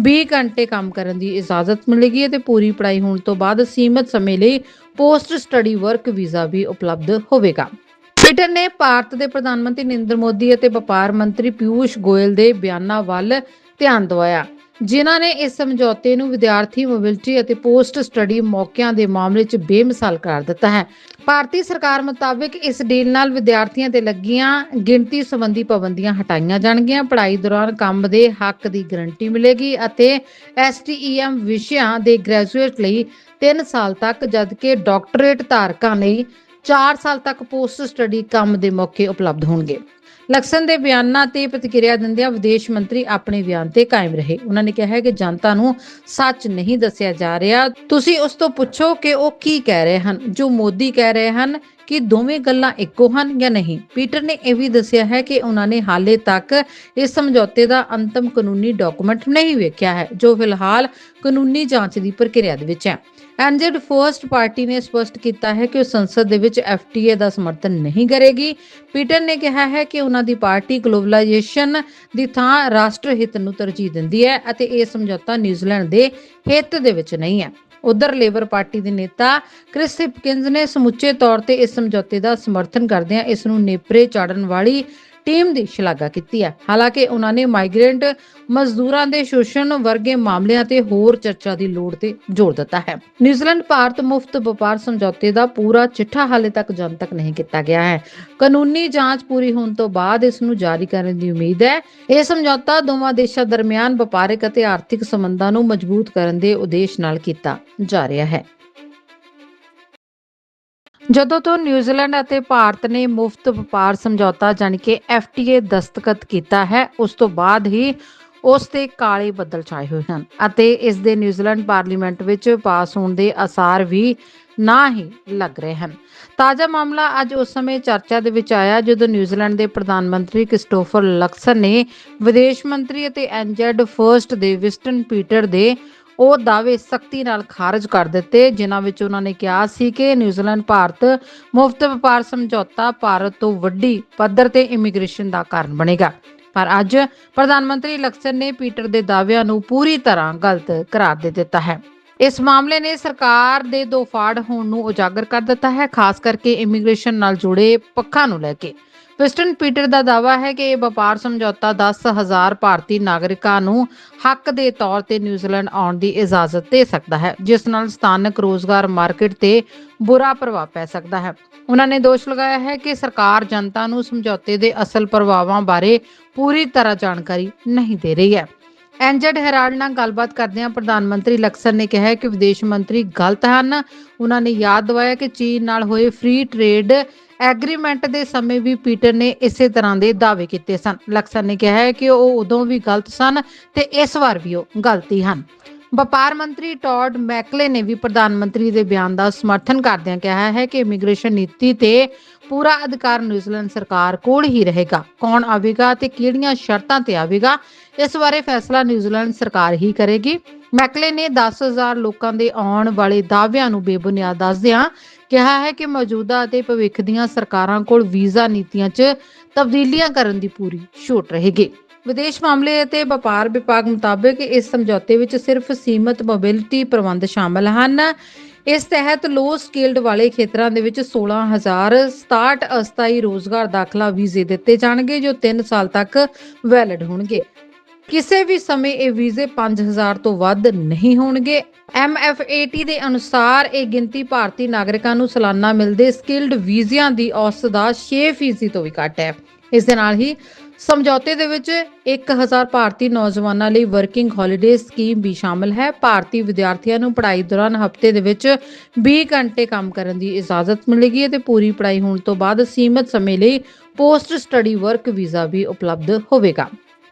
20 ਘੰਟੇ ਕੰਮ ਕਰਨ ਦੀ ਇਜਾਜ਼ਤ ਮਿਲੇਗੀ ਅਤੇ ਪੂਰੀ ਪੜ੍ਹਾਈ ਹੋਣ ਤੋਂ ਬਾਅਦ ਸੀਮਤ ਸਮੇਂ ਲਈ ਪੋਸਟ ਸਟੱਡੀ ਵਰਕ ਵੀਜ਼ਾ ਵੀ ਉਪਲਬਧ ਹੋਵੇਗਾ। ਪੀਟਰ ਨੇ ਭਾਰਤ ਦੇ ਪ੍ਰਧਾਨ ਮੰਤਰੀ ਨਰਿੰਦਰ ਮੋਦੀ ਅਤੇ ਵਪਾਰ ਮੰਤਰੀ ਪਿਊਸ਼ ਗੋਇਲ ਦੇ ਬਿਆਨਾਂ ਵੱਲ ਧਿਆਨ ਦਿਵਾਇਆ। ਜਿਨ੍ਹਾਂ ਨੇ ਇਸ ਸਮਝੌਤੇ ਨੂੰ ਵਿਦਿਆਰਥੀ ਮੋਬਿਲਿਟੀ ਅਤੇ ਪੋਸਟ ਸਟੱਡੀ ਮੌਕਿਆਂ ਦੇ ਮਾਮਲੇ 'ਚ ਬੇਮਿਸਾਲ ਕਰ ਦਿੱਤਾ ਹੈ। ਭਾਰਤੀ ਸਰਕਾਰ ਮੁਤਾਬਕ ਇਸ ਡੀਲ ਨਾਲ ਵਿਦਿਆਰਥੀਆਂ ਤੇ ਲੱਗੀਆਂ ਗਿਣਤੀ ਸੰਬੰਧੀ ਪਾਬੰਦੀਆਂ ਹਟਾਈਆਂ ਜਾਣਗੀਆਂ। ਪੜ੍ਹਾਈ ਦੌਰਾਨ ਕੰਮ ਦੇ ਹੱਕ ਦੀ ਗਰੰਟੀ ਮਿਲੇਗੀ ਅਤੇ ਐਸਟੀਈਐਮ ਵਿਸ਼ਿਆਂ ਦੇ ਗ੍ਰੈਜੂਏਟ ਲਈ 3 ਸਾਲ ਤੱਕ, ਜਦਕਿ ਡਾਕਟਰੇਟ ਧਾਰਕਾਂ ਲਈ 4 ਸਾਲ ਤੱਕ ਪੋਸਟ ਸਟੱਡੀ ਕੰਮ ਦੇ ਮੌਕੇ ਉਪਲਬਧ ਹੋਣਗੇ। ਲਕਸਨ ਦੇ ਬਿਆਨਾਂ ਤੇ ਪ੍ਰਤੀਕਿਰਿਆ ਦਿੰਦਿਆਂ ਵਿਦੇਸ਼ ਮੰਤਰੀ ਆਪਣੇ ਬਿਆਨ ਤੇ ਕਾਇਮ ਰਹੇ। ਉਹਨਾਂ ਨੇ ਕਿਹਾ ਹੈ ਕਿ ਜਨਤਾ ਨੂੰ ਸੱਚ ਨਹੀਂ ਦੱਸਿਆ ਜਾ ਰਿਹਾ। ਤੁਸੀਂ ਉਸ ਤੋਂ ਪੁੱਛੋ ਕਿ ਉਹ ਕੀ ਕਹਿ ਰਹੇ ਹਨ। ਜੋ ਮੋਦੀ ਕਹਿ ਰਹੇ ਹਨ ਕਿ ਦੋਵੇਂ ਗੱਲਾਂ ਇੱਕੋ ਹਨ ਜਾਂ ਨਹੀਂ। ਪੀਟਰ ਨੇ ਇਹ ਵੀ ਦੱਸਿਆ ਹੈ ਕਿ ਉਹਨਾਂ ਨੇ ਹਾਲੇ ਤੱਕ ਇਸ ਸਮਝੌਤੇ ਦਾ ਅੰਤਮ ਕਾਨੂੰਨੀ ਡਾਕੂਮੈਂਟ ਨਹੀਂ ਵੇਖਿਆ ਹੈ, ਜੋ ਫਿਲਹਾਲ ਕਾਨੂੰਨੀ ਜਾਂਚ ਦੀ ਪ੍ਰਕਿਰਿਆ ਦੇ ਵਿੱਚ ਹੈ। ਐਨਜੈਡ ਫਰਸਟ ਪਾਰਟੀ ਨੇ ਸਪਸ਼ਟ ਕੀਤਾ ਹੈ ਕਿ ਉਹ ਸੰਸਦ ਦੇ ਵਿੱਚ ਐਫਟੀਏ ਦਾ ਸਮਰਥਨ ਨਹੀਂ ਕਰੇਗੀ। ਪੀਟਰ ਨੇ ਕਿਹਾ ਹੈ ਕਿ ਉਹਨਾਂ ਦੀ ਪਾਰਟੀ ਗਲੋਬਲਾਈਜੇਸ਼ਨ ਦੀ ਥਾਂ ਰਾਸ਼ਟਰ ਹਿੱਤ ਨੂੰ ਤਰਜੀਹ ਦਿੰਦੀ ਹੈ ਅਤੇ ਇਹ ਸਮਝੌਤਾ ਨਿਊਜ਼ੀਲੈਂਡ ਦੇ ਹਿੱਤ ਦੇ ਵਿੱਚ ਨਹੀਂ ਹੈ। ਉਧਰ ਲੇਬਰ ਪਾਰਟੀ ਦੇ ਨੇਤਾ ਕ੍ਰਿਸ ਹਿਪਕਿੰਸ ਨੇ ਸਮੁੱਚੇ ਤੌਰ ਤੇ ਇਸ ਸਮਝੌਤੇ ਦਾ ਸਮਰਥਨ ਕਰਦਿਆਂ ਇਸ ਨੂੰ ਨੇਪਰੇ ਚਾੜਨ ਵਾਲੀ ਟੀਮ ਦੀ ਸ਼ਲਾਘਾ ਕੀਤੀ ਹੈ। ਹਾਲਾਂਕਿ ਉਹਨਾਂ ਨੇ ਮਾਈਗ੍ਰੈਂਟ ਮਜ਼ਦੂਰਾਂ ਦੇ ਸ਼ੋਸ਼ਣ ਵਰਗੇ ਮਾਮਲਿਆਂ ਤੇ ਹੋਰ ਚਰਚਾ ਦੀ ਲੋੜ ਤੇ ਜ਼ੋਰ ਦਿੱਤਾ ਹੈ। ਨਿਊਜ਼ੀਲੈਂਡ ਭਾਰਤ ਮੁਫਤ ਵਪਾਰ ਸਮਝੌਤੇ ਦਾ ਪੂਰਾ ਚਿੱਠਾ ਹਾਲੇ ਤੱਕ ਜਨਤਕ ਨਹੀਂ ਕੀਤਾ ਗਿਆ ਹੈ। ਕਾਨੂੰਨੀ ਜਾਂਚ ਪੂਰੀ ਹੋਣ ਤੋਂ ਬਾਅਦ ਇਸ ਨੂੰ ਜਾਰੀ ਕਰਨ ਦੀ ਉਮੀਦ ਹੈ। ਇਹ ਸਮਝੌਤਾ ਦੋਵਾਂ ਦੇਸ਼ਾਂ ਦਰਮਿਆਨ ਵਪਾਰਕ ਅਤੇ ਆਰਥਿਕ ਸੰਬੰਧਾਂ ਨੂੰ ਮਜ਼ਬੂਤ ਕਰਨ ਦੇ ਉਦੇਸ਼ ਨਾਲ ਕੀਤਾ ਜਾ ਰਿਹਾ ਹੈ। ਜਦੋਂ ਤੋਂ ਨਿਊਜ਼ੀਲੈਂਡ ਅਤੇ ਭਾਰਤ ਨੇ ਮੁਫਤ ਵਪਾਰ ਸਮਝੌਤਾ ਜਾਣੀ ਕਿ ਐਫਟੀਏ ਦਸਤਖਤ ਕੀਤਾ ਹੈ, ਉਸ ਤੋਂ ਬਾਅਦ ਹੀ ਉਸ ਤੇ ਕਾਲੇ ਬੱਦਲ ਛਾਏ ਹੋਏ ਹਨ ਅਤੇ ਇਸ ਦੇ ਨਿਊਜ਼ੀਲੈਂਡ ਪਾਰਲੀਮੈਂਟ ਵਿੱਚ ਪਾਸ ਹੋਣ ਦੇ ਅਸਾਰ ਵੀ ਨਾ ਹੀ ਲੱਗ ਰਹੇ ਹਨ। ਤਾਜ਼ਾ ਮਾਮਲਾ ਅੱਜ ਉਸ ਸਮੇਂ ਚਰਚਾ ਦੇ ਵਿੱਚ ਆਇਆ, ਜਦੋਂ ਨਿਊਜ਼ੀਲੈਂਡ ਦੇ ਪ੍ਰਧਾਨ ਮੰਤਰੀ ਕ੍ਰਿਸਟੋਫਰ ਲਕਸਨ ਨੇ ਵਿਦੇਸ਼ ਮੰਤਰੀ ਅਤੇ ਐਨਜੈਡ ਫਰਸਟ ਦੇ ਵਿਸਟਨ ਪੀਟਰ ਦੇ ਉਹ ਦਾਅਵੇ ਸਖਤੀ ਨਾਲ ਖਾਰਜ ਕਰ ਦਿੱਤੇ, ਜਿਨ੍ਹਾਂ ਵਿੱਚ ਉਹਨਾਂ ਨੇ ਕਿਹਾ ਸੀ ਕਿ ਨਿਊਜ਼ੀਲੈਂਡ ਭਾਰਤ ਮੁਫਤ ਵਪਾਰ ਸਮਝੌਤਾ ਭਾਰਤ ਤੋਂ ਵੱਡੀ ਪੱਧਰ ਤੇ ਇਮੀਗ੍ਰੇਸ਼ਨ ਦਾ ਕਾਰਨ ਬਣੇਗਾ। ਪਰ ਅੱਜ ਪ੍ਰਧਾਨ ਮੰਤਰੀ ਲਕਸਨ ਨੇ ਪੀਟਰ ਦੇ ਦਾਅਵਿਆਂ ਨੂੰ ਪੂਰੀ ਤਰ੍ਹਾਂ ਗਲਤ ਕਰਾਰ ਦੇ ਦਿੱਤਾ ਹੈ। ਇਸ ਮਾਮਲੇ ਨੇ ਸਰਕਾਰ ਦੇ ਦੋ ਫਾੜ ਹੋਣ ਨੂੰ ਉਜਾਗਰ ਕਰ ਦਿੱਤਾ ਹੈ, ਖਾਸ ਕਰਕੇ ਇਮੀਗ੍ਰੇਸ਼ਨ ਨਾਲ ਜੁੜੇ ਪੱਖਾਂ ਨੂੰ ਲੈ ਕੇ। ਵਿਸਟਨ ਪੀਟਰ ਦਾ ਦਾਅਵਾ ਹੈ ਕਿ ਇਹ ਵਪਾਰ ਸਮਝੌਤਾ 10000 ਭਾਰਤੀ ਨਾਗਰਿਕਾਂ ਨੂੰ ਹੱਕ ਦੇ ਤੌਰ ਤੇ ਨਿਊਜ਼ੀਲੈਂਡ ਆਉਣ ਦੀ ਇਜਾਜ਼ਤ ਦੇ ਸਕਦਾ ਹੈ, ਜਿਸ ਨਾਲ ਸਥਾਨਕ ਰੋਜ਼ਗਾਰ ਮਾਰਕੀਟ ਤੇ ਬੁਰਾ ਪ੍ਰਭਾਵ ਪੈ ਸਕਦਾ ਹੈ। ਉਹਨਾਂ ਨੇ ਦੋਸ਼ ਲਗਾਇਆ ਹੈ ਕਿ ਸਰਕਾਰ ਜਨਤਾ ਨੂੰ ਸਮਝੌਤੇ ਦੇ ਅਸਲ ਪ੍ਰਭਾਵਾਂ ਬਾਰੇ ਪੂਰੀ ਤਰ੍ਹਾਂ ਜਾਣਕਾਰੀ ਨਹੀਂ ਦੇ ਰਹੀ ਹੈ। ਐਨਜੈਡ ਹੈਰਾਲਡ ਨਾਲ ਗੱਲਬਾਤ ਕਰਦਿਆਂ ਪ੍ਰਧਾਨ ਮੰਤਰੀ ਲਕਸਨ ਨੇ ਕਿਹਾ ਕਿ ਵਿਦੇਸ਼ ਮੰਤਰੀ ਗਲਤ ਹਨ। ਉਹਨਾਂ ਨੇ ਯਾਦ ਦਿਵਾਇਆ ਕਿ ਚੀਨ ਨਾਲ ਹੋਏ ਫ੍ਰੀ ਟ੍ਰੇਡ ਐਗਰੀਮੈਂਟ ਦੇ ਸਮੇਂ ਵੀ ਪੀਟਰ ਨੇ ਇਸੇ ਤਰ੍ਹਾਂ ਦੇ ਦਾਅਵੇ ਕੀਤੇ ਸਨ। ਲਕਸਨ ਨੇ ਕਿਹਾ ਹੈ ਕਿ ਉਹ ਉਦੋਂ ਵੀ ਗਲਤ ਸਨ ਤੇ ਇਸ ਵਾਰ ਵੀ ਉਹ ਗਲਤੀ ਹਨ। ਵਪਾਰ ਮੰਤਰੀ ਟੌਡ ਮੈਕਲੇ ਨੇ ਵੀ ਪ੍ਰਧਾਨ ਮੰਤਰੀ ਦੇ ਬਿਆਨ ਦਾ ਸਮਰਥਨ ਕਰਦਿਆਂ ਕਿਹਾ ਹੈ ਕਿ ਇਮੀਗ੍ਰੇਸ਼ਨ ਨੀਤੀ ਤੇ ਪੂਰਾ ਅਧਿਕਾਰ ਨਿਊਜ਼ੀਲੈਂਡ ਸਰਕਾਰ ਕੋਲ ਹੀ ਰਹੇਗਾ। ਕੌਣ ਆਵੇਗਾ ਤੇ ਕਿਹੜੀਆਂ ਸ਼ਰਤਾਂ ਤੇ ਆਵੇਗਾ ਇਸ ਬਾਰੇ ਫੈਸਲਾ ਨਿਊਜ਼ੀਲੈਂਡ ਸਰਕਾਰ ਹੀ ਕਰੇਗੀ। ਮੈਕਲੇ ਨੇ 10000 ਲੋਕਾਂ ਦੇ ਆਉਣ ਵਾਲੇ ਦਾਅਵਿਆਂ ਨੂੰ ਬੇਬੁਨਿਆਦ ਦੱਸਦਿਆਂ ਕਿਹਾ ਹੈ ਕਿ ਮੌਜੂਦਾ ਅਤੇ ਭਵਿੱਖ ਦੀਆਂ ਸਰਕਾਰਾਂ ਕੋਲ ਵੀਜ਼ਾ ਨੀਤੀਆਂ 'ਚ ਤਬਦੀਲੀਆਂ ਕਰਨ ਦੀ ਪੂਰੀ ਛੂਟ ਰਹੇਗੀ। ਵਿਦੇਸ਼ ਮਾਮਲੇ ਅਤੇ ਵਪਾਰ ਵਿਭਾਗ ਮੁਤਾਬਕ ਇਸ ਸਮਝੌਤੇ ਵਿੱਚ ਸਿਰਫ ਸੀਮਤ ਮੋਬਿਲਿਟੀ ਪ੍ਰਬੰਧ ਸ਼ਾਮਲ ਹਨ। ਇਸ ਤਹਿਤ ਲੋ ਸਕਿਲਡ ਵਾਲੇ ਖੇਤਰਾਂ ਦੇ ਵਿੱਚ 16067 ਅਸਥਾਈ ਰੋਜ਼ਗਾਰ ਦਾਖਲਾ ਵੀਜ਼ੇ ਦਿੱਤੇ ਜਾਣਗੇ, ਜੋ 3 ਸਾਲ ਤੱਕ ਵੈਲਿਡ ਹੋਣਗੇ। ਕਿਸੇ ਵੀ ਸਮੇਂ ਇਹ ਵੀਜ਼ੇ 5000 ਤੋਂ ਵੱਧ ਨਹੀਂ ਹੋਣਗੇ। MFAT ਦੇ ਅਨੁਸਾਰ ਇਹ ਗਿਣਤੀ ਭਾਰਤੀ ਨਾਗਰਿਕਾਂ ਨੂੰ ਸਾਲਾਨਾ ਮਿਲਦੇ ਸਕਿਲਡ ਵੀਜ਼ਿਆਂ ਦੀ ਔਸਤ ਦਾ 6% ਤੋਂ ਵੀ ਘੱਟ ਹੈ। ਇਸ ਦੇ ਨਾਲ ਹੀ ਸਮਝੌਤੇ ਦੇ ਵਿੱਚ 1000 ਭਾਰਤੀ ਨੌਜਵਾਨਾਂ ਲਈ ਵਰਕਿੰਗ ਹੌਲੀਡੇ ਸਕੀਮ ਵੀ ਸ਼ਾਮਲ ਹੈ। ਭਾਰਤੀ ਵਿਦਿਆਰਥੀਆਂ ਨੂੰ ਪੜ੍ਹਾਈ ਦੌਰਾਨ ਹਫ਼ਤੇ ਦੇ ਵਿੱਚ 20 ਘੰਟੇ ਕੰਮ ਕਰਨ ਦੀ ਇਜਾਜ਼ਤ ਮਿਲੇਗੀ ਅਤੇ ਪੂਰੀ ਪੜ੍ਹਾਈ ਹੋਣ ਤੋਂ ਬਾਅਦ ਸੀਮਤ ਸਮੇਂ ਲਈ ਪੋਸਟ ਸਟੱਡੀ ਵਰਕ ਵੀਜ਼ਾ ਵੀ ਉਪਲਬਧ ਹੋਵੇਗਾ।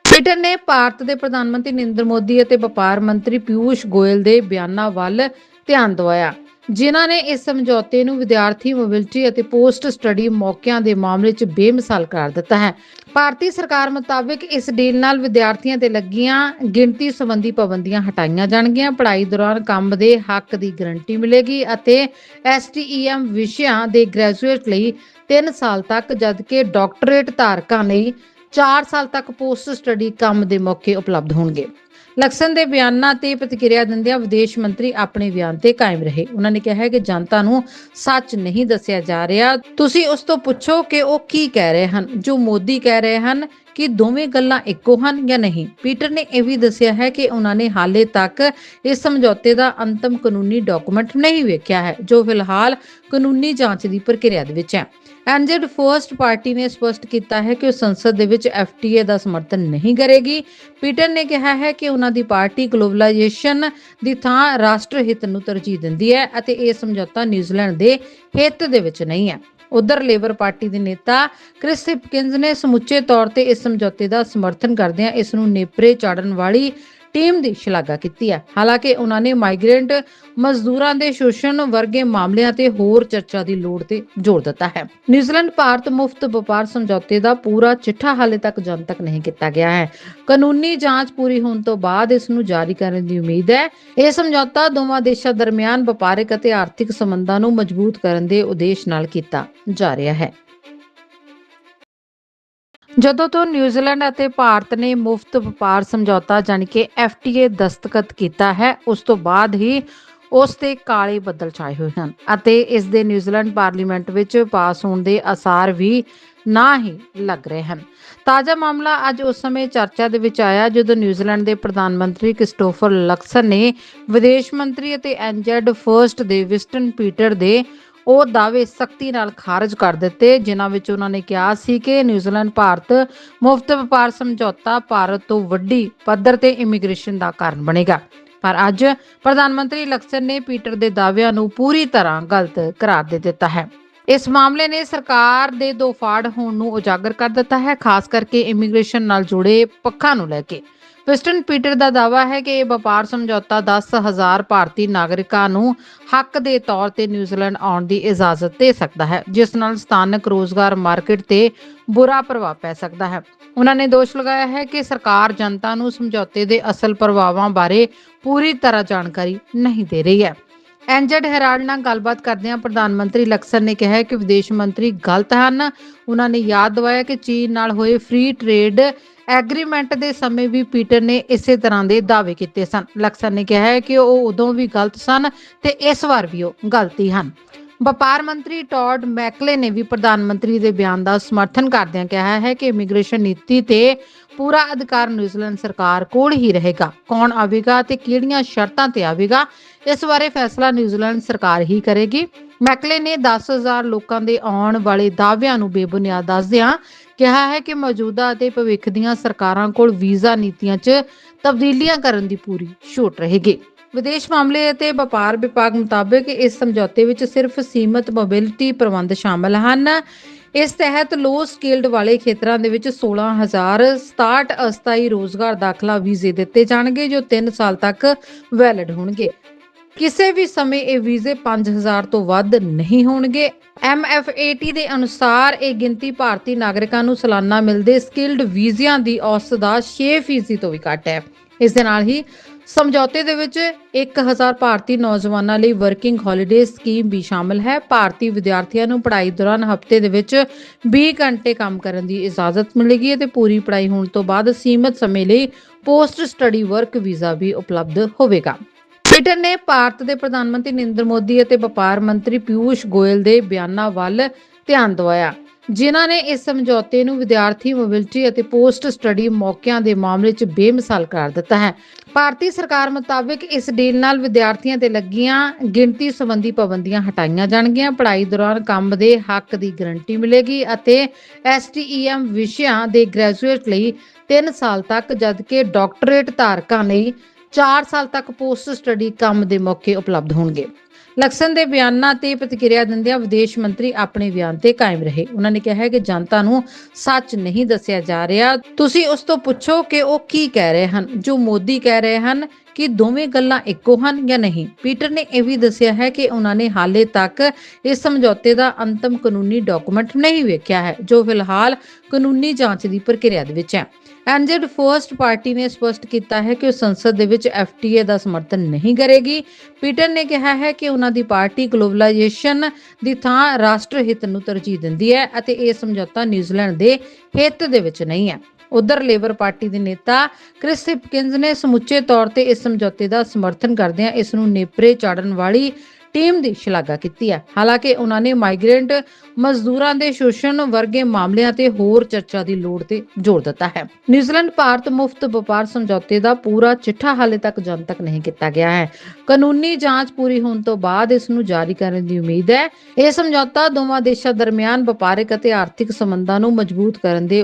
ਟਵਿੱਟਰ ਨੇ ਭਾਰਤ ਦੇ ਪ੍ਰਧਾਨ ਮੰਤਰੀ ਨਰਿੰਦਰ ਮੋਦੀ ਅਤੇ ਵਪਾਰ ਮੰਤਰੀ ਪਿਊਸ਼ ਗੋਇਲ ਦੇ ਬਿਆਨਾਂ ਵੱਲ ਧਿਆਨ ਦਿਵਾਇਆ, ਜਿਨ੍ਹਾਂ ਨੇ ਇਸ ਸਮਝੌਤੇ ਨੂੰ ਵਿਦਿਆਰਥੀ ਮੋਬਿਲਿਟੀ ਅਤੇ ਪੋਸਟ ਸਟੱਡੀ ਮੌਕਿਆਂ ਦੇ ਮਾਮਲੇ 'ਚ ਬੇਮਿਸਾਲ ਕਰ ਦਿੱਤਾ ਹੈ। ਭਾਰਤੀ ਸਰਕਾਰ ਮੁਤਾਬਕ ਇਸ ਡੀਲ ਨਾਲ ਵਿਦਿਆਰਥੀਆਂ ਤੇ ਲੱਗੀਆਂ ਗਿਣਤੀ ਸੰਬੰਧੀ ਪਾਬੰਦੀਆਂ ਹਟਾਈਆਂ ਜਾਣਗੀਆਂ। ਪੜ੍ਹਾਈ ਦੌਰਾਨ ਕੰਮ ਦੇ ਹੱਕ ਦੀ ਗਰੰਟੀ ਮਿਲੇਗੀ ਅਤੇ STEM ਵਿਸ਼ਿਆਂ ਦੇ ਗ੍ਰੈਜੂਏਟ ਲਈ 3 ਸਾਲ ਤੱਕ, ਜਦਕਿ ਡਾਕਟਰੇਟ ਧਾਰਕਾਂ ਲਈ 4 ਸਾਲ ਤੱਕ ਪੋਸਟ ਸਟੱਡੀ ਕੰਮ ਦੇ ਮੌਕੇ ਉਪਲਬਧ ਹੋਣਗੇ। ਲਕਸਨ ਦੇ ਬਿਆਨਾਂ ਤੇ ਪ੍ਰਤੀਕਿਰਿਆ ਦਿੰਦਿਆਂ ਵਿਦੇਸ਼ ਮੰਤਰੀ ਆਪਣੇ ਬਿਆਨ ਤੇ ਕਾਇਮ ਰਹੇ। ਉਹਨਾਂ ਨੇ ਕਿਹਾ ਹੈ ਕਿ ਜਨਤਾ ਨੂੰ ਸੱਚ ਨਹੀਂ ਦੱਸਿਆ ਜਾ ਰਿਹਾ। ਤੁਸੀਂ ਉਸ ਤੋਂ ਪੁੱਛੋ ਕਿ ਉਹ ਕੀ ਕਹਿ ਰਹੇ ਹਨ। ਜੋ ਮੋਦੀ ਕਹਿ ਰਹੇ ਹਨ ਕਿ ਦੋਵੇਂ ਗੱਲਾਂ ਇੱਕੋ ਹਨ ਜਾਂ ਨਹੀਂ। ਪੀਟਰ ਨੇ ਇਹ ਵੀ ਦੱਸਿਆ ਹੈ ਕਿ ਉਹਨਾਂ ਨੇ ਹਾਲੇ ਤੱਕ ਇਸ ਸਮਝੌਤੇ ਦਾ ਅੰਤਮ ਕਾਨੂੰਨੀ ਡਾਕੂਮੈਂਟ ਨਹੀਂ ਵੇਖਿਆ ਹੈ, ਜੋ ਫਿਲਹਾਲ ਕਾਨੂੰਨੀ ਜਾਂਚ ਦੀ ਪ੍ਰਕਿਰਿਆ ਦੇ ਵਿੱਚ ਹੈ। ਐਨਜੈਡ ਫਰਸਟ ਪਾਰਟੀ ਨੇ ਸਪਸ਼ਟ ਕੀਤਾ ਹੈ ਕਿ ਉਹ ਸੰਸਦ ਦੇ ਵਿੱਚ ਐਫਟੀਏ ਦਾ ਸਮਰਥਨ ਨਹੀਂ ਕਰੇਗੀ। ਪੀਟਰ ਨੇ ਕਿਹਾ ਹੈ ਕਿ ਉਹਨਾਂ ਦੀ ਪਾਰਟੀ ਗਲੋਬਲਾਈਜੇਸ਼ਨ ਦੀ ਥਾਂ ਰਾਸ਼ਟਰ ਹਿੱਤ ਨੂੰ ਤਰਜੀਹ ਦਿੰਦੀ ਹੈ ਅਤੇ ਇਹ ਸਮਝੌਤਾ ਨਿਊਜ਼ੀਲੈਂਡ ਦੇ ਹਿੱਤ ਦੇ ਵਿੱਚ ਨਹੀਂ ਹੈ। ਉਧਰ ਲੇਬਰ ਪਾਰਟੀ ਦੇ ਨੇਤਾ ਕ੍ਰਿਸ ਹਿਪਕਿੰਸ ਨੇ ਸਮੁੱਚੇ ਤੌਰ ਤੇ ਇਸ ਸਮਝੌਤੇ ਦਾ ਸਮਰਥਨ ਕਰਦਿਆਂ ਇਸ ਨੂੰ ਨੇਪਰੇ ਚਾੜਨ ਵਾਲੀ ਟੀਮ ਦੀ ਸ਼ਲਾਘਾ ਕੀਤੀ ਹੈ। ਹਾਲਾਂਕਿ ਉਹਨਾਂ ਨੇ ਮਾਈਗ੍ਰੈਂਟ ਮਜ਼ਦੂਰਾਂ ਦੇ ਸ਼ੋਸ਼ਣ ਵਰਗੇ ਮਾਮਲਿਆਂ ਤੇ ਹੋਰ ਚਰਚਾ ਦੀ ਲੋੜ ਤੇ ਜ਼ੋਰ ਦਿੱਤਾ ਹੈ। ਨਿਊਜ਼ੀਲੈਂਡ ਭਾਰਤ ਮੁਫਤ ਵਪਾਰ ਸਮਝੌਤੇ ਦਾ ਪੂਰਾ ਚਿੱਠਾ ਹਾਲੇ ਤੱਕ ਜਨਤਕ ਨਹੀਂ ਕੀਤਾ ਗਿਆ ਹੈ। ਕਾਨੂੰਨੀ ਜਾਂਚ ਪੂਰੀ ਹੋਣ ਤੋਂ ਬਾਅਦ ਇਸ ਨੂੰ ਜਾਰੀ ਕਰਨ ਦੀ ਉਮੀਦ ਹੈ। ਇਹ ਸਮਝੌਤਾ ਦੋਵਾਂ ਦੇਸ਼ਾਂ ਦਰਮਿਆਨ ਵਪਾਰਕ ਅਤੇ ਆਰਥਿਕ ਸੰਬੰਧਾਂ ਨੂੰ ਮਜ਼ਬੂਤ ਕਰਨ ਦੇ ਉਦੇਸ਼ ਨਾਲ ਕੀਤਾ ਜਾ ਰਿਹਾ ਹੈ। ਜਦੋਂ ਤੋਂ ਨਿਊਜ਼ੀਲੈਂਡ ਅਤੇ ਭਾਰਤ ਨੇ ਮੁਫਤ ਵਪਾਰ ਸਮਝੌਤਾ ਜਾਣੀ ਕਿ FTA ਦਸਤਖਤ ਕੀਤਾ ਹੈ, ਉਸ ਤੋਂ ਬਾਅਦ ਹੀ ਉਸ ਤੇ ਕਾਲੇ ਬੱਦਲ ਛਾਏ ਹੋਏ ਹਨ ਅਤੇ ਇਸ ਦੇ ਨਿਊਜ਼ੀਲੈਂਡ ਪਾਰਲੀਮੈਂਟ ਵਿੱਚ ਪਾਸ ਹੋਣ ਦੇ ਅਸਾਰ ਵੀ ਨਾ ਹੀ ਲੱਗ ਰਹੇ ਹਨ। ਤਾਜ਼ਾ ਮਾਮਲਾ ਅੱਜ ਉਸ ਸਮੇਂ ਚਰਚਾ ਦੇ ਵਿੱਚ ਆਇਆ, ਜਦੋਂ ਨਿਊਜ਼ੀਲੈਂਡ ਦੇ ਪ੍ਰਧਾਨ ਮੰਤਰੀ ਕ੍ਰਿਸਟੋਫਰ ਲਕਸਨ ਨੇ ਵਿਦੇਸ਼ ਮੰਤਰੀ ਅਤੇ ਐਨਜੈਡ ਫਰਸਟ ਦੇ ਵਿਸਟਨ ਪੀਟਰ ਦੇ ਉਹ ਦਾਅਵੇ ਸਖਤੀ ਨਾਲ ਖਾਰਜ ਕਰ ਦਿੱਤੇ, ਜਿਨ੍ਹਾਂ ਵਿੱਚ ਉਹਨਾਂ ਨੇ ਕਿਹਾ ਸੀ ਕਿ ਨਿਊਜ਼ੀਲੈਂਡ ਭਾਰਤ ਮੁਫਤ ਵਪਾਰ ਸਮਝੌਤਾ ਭਾਰਤ ਤੋਂ ਵੱਡੀ ਪੱਧਰ ਤੇ ਇਮੀਗ੍ਰੇਸ਼ਨ ਦਾ ਕਾਰਨ ਬਣੇਗਾ। ਪਰ ਅੱਜ ਪ੍ਰਧਾਨ ਮੰਤਰੀ ਲਕਸਨ ਨੇ ਪੀਟਰ ਦੇ ਦਾਅਵਿਆਂ ਨੂੰ ਪੂਰੀ ਤਰ੍ਹਾਂ ਗਲਤ ਕਰਾਰ ਦੇ ਦਿੱਤਾ ਹੈ। ਇਸ ਮਾਮਲੇ ਨੇ ਸਰਕਾਰ ਦੇ ਦੋ ਫਾੜ ਹੋਣ ਨੂੰ ਉਜਾਗਰ ਕਰ ਦਿੱਤਾ ਹੈ, ਖਾਸ ਕਰਕੇ ਇਮੀਗ੍ਰੇਸ਼ਨ ਨਾਲ ਜੁੜੇ ਪੱਖਾਂ ਨੂੰ ਲੈ ਕੇ। ਵਿਸਟਨ ਪੀਟਰ ਦਾ ਦਾਅਵਾ ਹੈ ਕਿ ਇਹ ਵਪਾਰ ਸਮਝੌਤਾ 10000 ਭਾਰਤੀ ਨਾਗਰਿਕਾਂ ਨੂੰ ਹੱਕ ਦੇ ਤੌਰ ਤੇ ਨਿਊਜ਼ੀਲੈਂਡ ਆਉਣ ਦੀ ਇਜਾਜ਼ਤ ਦੇ ਸਕਦਾ ਹੈ, ਜਿਸ ਨਾਲ ਸਥਾਨਕ ਰੋਜ਼ਗਾਰ ਮਾਰਕੀਟ ਤੇ ਬੁਰਾ ਪ੍ਰਭਾਵ ਪੈ ਸਕਦਾ ਹੈ। ਉਹਨਾਂ ਨੇ ਦੋਸ਼ ਲਗਾਇਆ ਹੈ ਕਿ ਸਰਕਾਰ ਜਨਤਾ ਨੂੰ ਸਮਝੌਤੇ ਦੇ ਅਸਲ ਪ੍ਰਭਾਵਾਂ ਬਾਰੇ ਪੂਰੀ ਤਰ੍ਹਾਂ ਜਾਣਕਾਰੀ ਨਹੀਂ ਦੇ ਰਹੀ ਹੈ। ਐਨਜੈਡ ਹੈਰਾਲਡ ਨਾਲ ਗੱਲਬਾਤ ਕਰਦਿਆਂ ਪ੍ਰਧਾਨ ਮੰਤਰੀ ਲਕਸਰ ਨੇ ਕਿਹਾ ਕਿ ਵਿਦੇਸ਼ ਮੰਤਰੀ ਗਲਤ ਹਨ। ਉਹਨਾਂ ਨੇ ਯਾਦ ਦਿਵਾਇਆ ਕਿ ਚੀਨ ਨਾਲ ਹੋਏ ਫ੍ਰੀ ਟ੍ਰੇਡ ਐਗਰੀਮੈਂਟ ਦੇ ਸਮੇਂ ਵੀ ਪੀਟਰ ਨੇ ਇਸੇ ਤਰ੍ਹਾਂ ਦੇ ਦਾਅਵੇ ਕੀਤੇ ਸਨ। ਲਕਸਨ ਨੇ ਕਿਹਾ ਹੈ ਕਿ ਉਹ ਉਦੋਂ ਵੀ ਗਲਤ ਸਨ ਤੇ ਇਸ ਵਾਰ ਵੀ ਉਹ ਗਲਤੀ ਹਨ। ਵਪਾਰ ਮੰਤਰੀ ਟੌਡ ਮੈਕਲੇ ਨੇ ਵੀ ਪ੍ਰਧਾਨ ਮੰਤਰੀ ਦੇ ਬਿਆਨ ਦਾ ਸਮਰਥਨ ਕਰਦਿਆਂ ਕਿਹਾ ਹੈ ਕਿ ਇਮੀਗ੍ਰੇਸ਼ਨ ਨੀਤੀ ਤੇ ਪੂਰਾ ਅਧਿਕਾਰ ਨਿਊਜ਼ੀਲੈਂਡ ਸਰਕਾਰ ਕੋਲ ਹੀ ਰਹੇਗਾ। ਕੌਣ ਆਵੇਗਾ ਤੇ ਕਿਹੜੀਆਂ ਸ਼ਰਤਾਂ ਤੇ ਆਵੇਗਾ, ਇਸ ਬਾਰੇ ਫੈਸਲਾ ਨਿਊਜ਼ੀਲੈਂਡ ਸਰਕਾਰ ਹੀ ਕਰੇਗੀ। ਮੈਕਲੇ ਨੇ 10000 ਲੋਕਾਂ ਦੇ ਆਉਣ ਵਾਲੇ ਦਾਅਵਿਆਂ ਨੂੰ ਬੇਬੁਨਿਆਦ ਦੱਸਦਿਆਂ ਕਿਹਾ ਹੈ ਕਿ ਮੌਜੂਦਾ ਅਤੇ ਭਵਿੱਖ ਦੀਆਂ ਸਰਕਾਰਾਂ ਕੋਲ ਵੀਜ਼ਾ ਨੀਤੀਆਂ 'ਚ ਤਬਦੀਲੀਆਂ ਕਰਨ ਦੀ ਪੂਰੀ ਛੂਟ ਰਹੇਗੀ। ਵਿਦੇਸ਼ ਮਾਮਲੇ ਅਤੇ ਵਪਾਰ ਵਿਭਾਗ ਮੁਤਾਬਕ ਇਸ ਸਮਝੌਤੇ ਵਿੱਚ ਸਿਰਫ ਸੀਮਤ ਮੋਬਿਲਿਟੀ ਪ੍ਰਬੰਧ ਸ਼ਾਮਲ ਹਨ। ਇਸ ਤਹਿਤ ਲੋ ਸਕਿਲਡ ਵਾਲੇ ਖੇਤਰਾਂ ਦੇ ਵਿੱਚ 16067 ਅਸਥਾਈ ਰੋਜ਼ਗਾਰ ਦਾਖਲਾ ਵੀਜ਼ੇ ਦਿੱਤੇ ਜਾਣਗੇ, ਜੋ 3 ਸਾਲ ਤੱਕ ਵੈਲਿਡ ਹੋਣਗੇ। ਕਿਸੇ ਵੀ ਸਮੇਂ ਇਹ ਵੀਜ਼ੇ 5000 ਤੋਂ ਵੱਧ ਨਹੀਂ ਹੋਣਗੇ। MFAT ਦੇ ਅਨੁਸਾਰ ਇਹ ਗਿਣਤੀ ਭਾਰਤੀ ਨਾਗਰਿਕਾਂ ਨੂੰ ਸਾਲਾਨਾ ਮਿਲਦੇ ਸਕਿਲਡ ਵੀਜ਼ਿਆਂ ਦੀ ਔਸਤ ਦਾ 6% ਤੋਂ ਵੀ ਘੱਟ ਹੈ। ਇਸ ਦੇ ਨਾਲ ਹੀ ਸਮਝੌਤੇ ਦੇ ਵਿੱਚ 1000 ਭਾਰਤੀ ਨੌਜਵਾਨਾਂ ਲਈ ਵਰਕਿੰਗ ਹੌਲੀਡੇ ਸਕੀਮ ਵੀ ਸ਼ਾਮਲ ਹੈ। ਭਾਰਤੀ ਵਿਦਿਆਰਥੀਆਂ ਨੂੰ ਪੜ੍ਹਾਈ ਦੌਰਾਨ ਹਫ਼ਤੇ ਦੇ ਵਿੱਚ 20 ਘੰਟੇ ਕੰਮ ਕਰਨ ਦੀ ਇਜਾਜ਼ਤ ਮਿਲੇਗੀ ਅਤੇ ਪੂਰੀ ਪੜ੍ਹਾਈ ਹੋਣ ਤੋਂ ਬਾਅਦ ਸੀਮਤ ਸਮੇਂ ਲਈ ਪੋਸਟ ਸਟੱਡੀ ਵਰਕ ਵੀਜ਼ਾ ਵੀ ਉਪਲਬਧ ਹੋਵੇਗਾ। ਟਵਿੱਟਰ ਨੇ ਭਾਰਤ ਦੇ ਪ੍ਰਧਾਨ ਮੰਤਰੀ ਨਰਿੰਦਰ ਮੋਦੀ ਅਤੇ ਵਪਾਰ ਮੰਤਰੀ ਪਿਊਸ਼ ਗੋਇਲ ਦੇ ਬਿਆਨਾਂ ਵੱਲ ਧਿਆਨ ਦਿਵਾਇਆ, ਜਿਨ੍ਹਾਂ ਨੇ ਇਸ ਸਮਝੌਤੇ ਨੂੰ ਵਿਦਿਆਰਥੀ ਮੋਬਿਲਿਟੀ ਅਤੇ ਪੋਸਟ ਸਟੱਡੀ ਮੌਕਿਆਂ ਦੇ ਮਾਮਲੇ 'ਚ ਬੇਮਿਸਾਲ ਕਰ ਦਿੱਤਾ ਹੈ। ਭਾਰਤੀ ਸਰਕਾਰ ਮੁਤਾਬਕ ਇਸ ਡੀਲ ਨਾਲ ਵਿਦਿਆਰਥੀਆਂ ਤੇ ਲੱਗੀਆਂ ਗਿਣਤੀ ਸੰਬੰਧੀ ਪਾਬੰਦੀਆਂ ਹਟਾਈਆਂ ਜਾਣਗੀਆਂ। ਪੜ੍ਹਾਈ ਦੌਰਾਨ ਕੰਮ ਦੇ ਹੱਕ ਦੀ ਗਰੰਟੀ ਮਿਲੇਗੀ ਅਤੇ STEM ਵਿਸ਼ਿਆਂ ਦੇ ਗ੍ਰੈਜੂਏਟ ਲਈ 3 ਸਾਲ ਤੱਕ, ਜਦਕਿ ਡਾਕਟਰੇਟ ਧਾਰਕਾਂ ਲਈ 4 ਸਾਲ ਤੱਕ ਪੋਸਟ ਸਟੱਡੀ ਕੰਮ ਦੇ ਮੌਕੇ ਉਪਲਬਧ ਹੋਣਗੇ। ਲਕਸਨ ਦੇ ਬਿਆਨਾਂ ਤੇ ਪ੍ਰਤੀਕਿਰਿਆ ਦਿੰਦਿਆਂ ਵਿਦੇਸ਼ ਮੰਤਰੀ ਆਪਣੇ ਬਿਆਨ ਤੇ ਕਾਇਮ ਰਹੇ। ਉਹਨਾਂ ਨੇ ਕਿਹਾ ਹੈ ਕਿ ਜਨਤਾ ਨੂੰ ਸੱਚ ਨਹੀਂ ਦੱਸਿਆ ਜਾ ਰਿਹਾ। ਤੁਸੀਂ ਉਸ ਤੋਂ ਪੁੱਛੋ ਕਿ ਉਹ ਕੀ ਕਹਿ ਰਹੇ ਹਨ। ਜੋ ਮੋਦੀ ਕਹਿ ਰਹੇ ਹਨ ਕਿ ਦੋਵੇਂ ਗੱਲਾਂ ਇੱਕੋ ਹਨ ਜਾਂ ਨਹੀਂ। ਪੀਟਰ ਨੇ ਇਹ ਵੀ ਦੱਸਿਆ ਹੈ ਕਿ ਉਹਨਾਂ ਨੇ ਹਾਲੇ ਤੱਕ ਇਸ ਸਮਝੌਤੇ ਦਾ ਅੰਤਮ ਕਾਨੂੰਨੀ ਡਾਕੂਮੈਂਟ ਨਹੀਂ ਵੇਖਿਆ ਹੈ, ਜੋ ਫਿਲਹਾਲ ਕਾਨੂੰਨੀ ਜਾਂਚ ਦੀ ਪ੍ਰਕਿਰਿਆ ਦੇ ਵਿੱਚ ਹੈ। ਐਨਜੈਡ ਫਰਸਟ ਪਾਰਟੀ ਨੇ ਸਪਸ਼ਟ ਕੀਤਾ ਹੈ ਕਿ ਉਹ ਸੰਸਦ ਦੇ ਵਿੱਚ ਐਫਟੀਏ ਦਾ ਸਮਰਥਨ ਨਹੀਂ ਕਰੇਗੀ, ਪੀਟਰ ਨੇ ਕਿਹਾ ਹੈ ਕਿ ਉਹਨਾਂ ਦੀ ਪਾਰਟੀ ਗਲੋਬਲਾਈਜੇਸ਼ਨ ਦੀ ਥਾਂ ਰਾਸ਼ਟਰ ਹਿੱਤ ਨੂੰ ਤਰਜੀਹ ਦਿੰਦੀ ਹੈ ਅਤੇ ਇਹ ਸਮਝੌਤਾ ਨਿਊਜ਼ੀਲੈਂਡ ਦੇ ਹਿੱਤ ਦੇ ਵਿੱਚ ਨਹੀਂ ਹੈ। ਉਧਰ ਲੇਬਰ ਪਾਰਟੀ ਦੇ ਨੇਤਾ ਕ੍ਰਿਸ ਹਿਪਕਿੰਸ ਨੇ ਸਮੁੱਚੇ ਤੌਰ ਤੇ ਇਸ ਸਮਝੌਤੇ ਦਾ ਸਮਰਥਨ ਕਰਦਿਆਂ ਇਸ ਨੂੰ ਨੇਪਰੇ ਚਾੜਨ ਵਾਲੀ ਟੀਮ ਦੀ ਸ਼ਲਾਘਾ ਕੀਤੀ ਹੈ। ਹਾਲਾਂਕਿ ਉਹਨਾਂ ਨੇ ਮਾਈਗ੍ਰੈਂਟ ਮਜ਼ਦੂਰਾਂ ਦੇ ਸ਼ੋਸ਼ਣ ਵਰਗੇ ਮਾਮਲਿਆਂ ਤੇ ਹੋਰ ਚਰਚਾ ਦੀ ਲੋੜ ਤੇ ਜ਼ੋਰ ਦਿੱਤਾ ਹੈ। ਨਿਊਜ਼ੀਲੈਂਡ ਭਾਰਤ ਮੁਫਤ ਵਪਾਰ ਸਮਝੌਤੇ ਦਾ ਪੂਰਾ ਚਿੱਠਾ ਹਾਲੇ ਤੱਕ ਜਨਤਕ ਨਹੀਂ ਕੀਤਾ ਗਿਆ ਹੈ। ਕਾਨੂੰਨੀ ਜਾਂਚ ਪੂਰੀ ਹੋਣ ਤੋਂ ਬਾਅਦ ਇਸ ਨੂੰ ਜਾਰੀ ਕਰਨ ਦੀ ਉਮੀਦ ਹੈ। ਇਹ ਸਮਝੌਤਾ ਦੋਵਾਂ ਦੇਸ਼ਾਂ ਦਰਮਿਆਨ ਵਪਾਰਕ ਅਤੇ ਆਰਥਿਕ ਸੰਬੰਧਾਂ ਨੂੰ ਮਜ਼ਬੂਤ ਕਰਨ ਦੇ